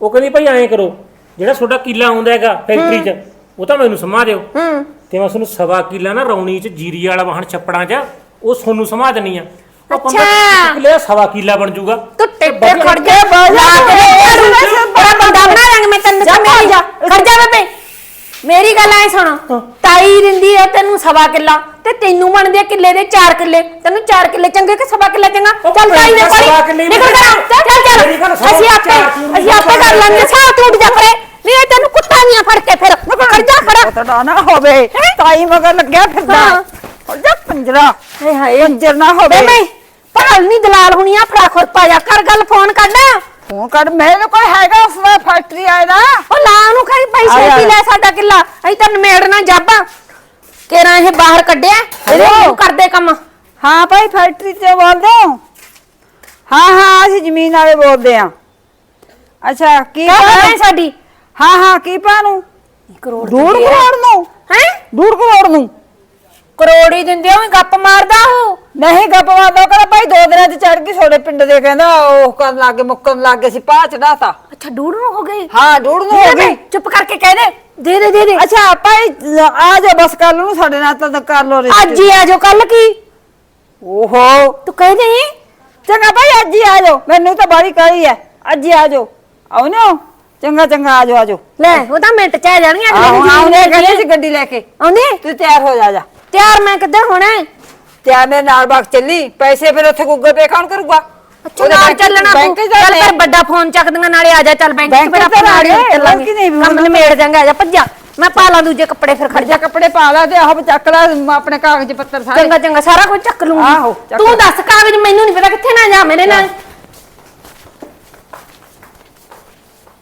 ਉਹ ਕਹਿੰਦੀ ਭਾਈ ਐਂ ਕਰੋ ਜਿਹੜਾ ਤੁਹਾਡਾ ਕਿੱਲਾ ਆਉਂਦਾ ਹੈਗਾ ਫੈਕਟਰੀ 'ਚ ਉਹ ਤਾਂ ਮੈਨੂੰ ਸਮਾ ਦਿਓ। ਹੂੰ। ਤੇ ਮੈਂ ਤੁਹਾਨੂੰ ਸਵਾ ਕਿੱਲਾ ਨਾ ਰੌਣੀ 'ਚ ਜੀਰੀ ਵਾਲਾ ਵਾਹਣ ਛੱਪੜਾਂ 'ਚ ਉਹ ਤੁਹਾਨੂੰ ਸਮਾ ਦੇਣੀ ਆ। ਉਹ ਅੱਛਾ। ਪੰਦਰਾਂ ਕਿੱਲੇ ਦਾ ਸਵਾ ਕਿੱਲਾ ਬਣ ਜਾਊਗਾ ਤੂੰ ਟਿੱਟੇ ਖੜ ਜਾ। ਬਾਜਾ ਲਾ ਕੇ ਤੇ ਬੜਾ ਬੰਦਾ ਬਣਾ ਲਾਂਗੇ ਮੈਂ ਤੈਨੂੰ ਜਾ ਮੇਰੀ ਜਾ ਖੜ ਜਾ ਬੇਬੇ ਮੇਰੀ ਗੱਲ ਐ ਸੁਣ। ਤਾਈ ਦਿੰਦੀ ਆ ਤੈਨੂੰ ਸਵਾ ਕਿੱਲਾ ਤੇ ਤੈਨੂੰ ਬਣਦੇ ਆ ਕਿੱਲੇ ਦੇ 4 ਕਿੱਲੇ। ਤੈਨੂੰ 4 ਕਿੱਲੇ ਚੰਗੇ ਕਿ ਸਵਾ ਕਿੱਲਾ ਚੰਗਾ? ਚੱਲ ਤਾਈ ਦੇ ਕੋਲ ਕਿੱਲੇ ਨਿਕਲ ਜਾ ਚੱਲ ਚੱਲ। ਅਸੀਂ ਆਪੇ ਅਸੀਂ ਆਪੇ ਕਰ ਲਾਂਗੇ। ਸਾਹ ਟੁੱਟ ਜਾ ਪਰੇ ਨਹੀਂ ਇਹ ਤੈਨੂੰ ਕੁੱਤਾ ਨਹੀਂ ਫੜ ਕੇ ਫਿਰ। ਖੜ ਜਾ ਖੜਾ। ਪਤਾ ਨਾ ਹੋਵੇ। ਤਾਈ ਮਗਰ ਲੱਗਿਆ ਫਿਰਦਾ। ਹੋ। ਜਾ ਪੰਜਰਾ। ਹਾਏ ਹਾਏ। ਪੰਜਰ ਨਾ ਹੋਵੇ। ਭਾਲ ਨਹੀਂ ਦਲਾਲ ਹੁਣੀ ਆ ਫੜਾ ਖੁਰ ਜਾ। ਕਰ ਗੱਲ ਫੋਨ ਕੱਢ। ਫੋਨ ਕਰ ਮੇਰੇ ਕੋਲ ਹੈਗਾ ਦਾ ਫੈਕਟਰੀ ਆਏ ਦਾ? ਉਹ ਲਾ ਨੂੰ ਖਾਈ ਪੈਸੇ ਆਇਆ। ਲੈ ਸਾਡਾ ਕਿੱਲਾ? ਅਸੀਂ ਤਾਂ ਨਮੇੜਨਾ ਜਾਬਾਂ। ਕੇਰਾ ਇਹ ਬਾਹਰ ਕੱਢਿਆ? ਇਹਦੇ। ਨੂੰ ਕਰਦੇ ਕੰਮ? ਹਾਂ ਭਾਈ ਫੈਕਟਰੀ ਤੇ ਬੋਲਦੇ ਹੋ? ਹਾਂ ਹਾਂ ਅਸੀਂ ਜ਼ਮੀਨ ਵਾਲੇ ਬੋਲਦੇ ਆ ਅੱਛਾ ਕੀ ਕਿਆ ਭਾਅ? ਹੈ ਨੂੰ? ਸਾਡੀ? ਹਾਂ ਹਾਂ ਕੀ ਪਾ ਨੂੰ? ਕਰੋੜ ਡੂੜ ਕਰੋੜ ਨੂੰ? ਹੈ? ਡੂੜ ਕਰੋੜ ਨੂੰ? ਕਰੋੜ ਦਿੰਦੇ ਹੋ ਗੱਪ ਮਾਰਦਾ ਉਹ। ਨਹੀਂ ਗੱਪਵਾ ਦੋ ਕਰ ਭਾਈ ਦੋ ਦਿਨਾਂ ਚ ਚੜ ਗਈ ਛੋੜੇ ਪਿੰਡ ਦੇ ਕਹਿੰਦਾ ਉਹ ਕਰਨ ਲੱਗੇ ਮੁੱਕਣ ਲੱਗੇ ਸੀ ਪਾ ਚੜਾਤਾ ਅੱਛਾ ਡੂੜ ਨੂੰ ਹੋ ਗਈ? ਹਾਂ ਡੂੜ ਨੂੰ ਹੋ ਗਈ। ਚੁੱਪ ਕਰਕੇ ਕਹਿ ਦੇ ਦੇ ਦੇ ਦੇ ਦੇ। ਅੱਛਾ ਭਾਈ ਆ ਜਾ ਬਸ ਕੱਲ ਨੂੰ ਸਾਡੇ ਨਾਲ ਤਾਂ ਕਰ ਲੋ ਅੱਜ ਹੀ ਆ ਜਾਓ ਕੱਲ ਕੀ? ਓਹੋ। ਤੂੰ ਕਹਿ ਦੇ ਚੰਗਾ ਭਾਈ ਅੱਜ ਹੀ ਆ ਜਾਓ ਮੈਨੂੰ ਤਾਂ ਬੜੀ ਕਹੀ ਹੈ ਅੱਜ ਹੀ ਆ ਜਾਓ। ਆਉ ਨਾ ਚੰਗਾ ਚੰਗਾ ਆ ਜਾਓ ਆ ਜਾਓ। ਲੈ ਉਹ ਤਾਂ ਮਿੰਟ ਚ ਆ ਅਗਲੇ ਆਉਂਦੇ ਜੀ ਕਹਿੰਦੇ ਸੀ ਗੱਡੀ ਲੈ ਕੇ। ਆਉਂਦੇ? ਤੂੰ ਤਿਆਰ ਹੋ ਜਾ ਜਾ। ਤਿਆਰ ਮੈਂ ਕਿੱਧਰ ਹੋਣਾ? ਤਿਆਰ ਮੇਰੇ ਨਾਲ ਬਾਗ ਚੱਲੀ ਪੈਸੇ ਫਿਰ ਉੱਥੇ ਗੂਗਲ ਪੇ ਕੌਣ ਕਰੂਗਾ। ਅੱਛਾ ਉਹਦੇ ਨਾਲ ਬੈਂਕ- ਚੱਲਣਾ ਬੈਂਕ ਤੂੰ ਚ ਚੱਲ ਜਾਣੇ ਫਿਰ ਵੱਡਾ ਫੋਨ ਚੱਕਦੀਆਂ ਨਾਲੇ ਆ ਜਾ ਚੱਲ ਬੈਂਕ ਚ ਬੈਂਕ ਫਿਰ ਚ ਆਪਾਂ ਤਾਂ ਆ ਨਾਲ ਗਏ, ਹੀ ਚੱਲਾਂਗੇ ਬਲਕਿ ਨਹੀਂ ਵੀ ਕੰਮ ਹੁਣ- ਨਿਮੇੜ ਜਾਂਗਾ ਆ ਜਾ ਭੱਜਾ। ਮੈਂ ਪਾ ਲਾਂ ਦੂਜੇ ਕੱਪੜੇ ਫਿਰ ਖੜ ਕੱਪੜੇ ਪਾ ਲਾ ਤੇ ਆਹ ਚੱਕ ਲੈ ਆਪਣੇ ਕਾਗਜ਼ ਪੱਤਰ ਸਾਰੇ। ਚੰਗਾ ਚੰਗਾ ਸਾਰਾ ਕੁਝ ਚੱਕ ਲੂੰਗੀ। ਆਹੋ, ਚੱਕ ਤੂੰ। ਦੱਸ ਕਾਗਜ਼ ਮੈਨੂੰ ਨਹੀਂ ਪਤਾ ਕਿੱਥੇ ਨਾ ਜਾ ਮੇਰੇ ਨਾਲ।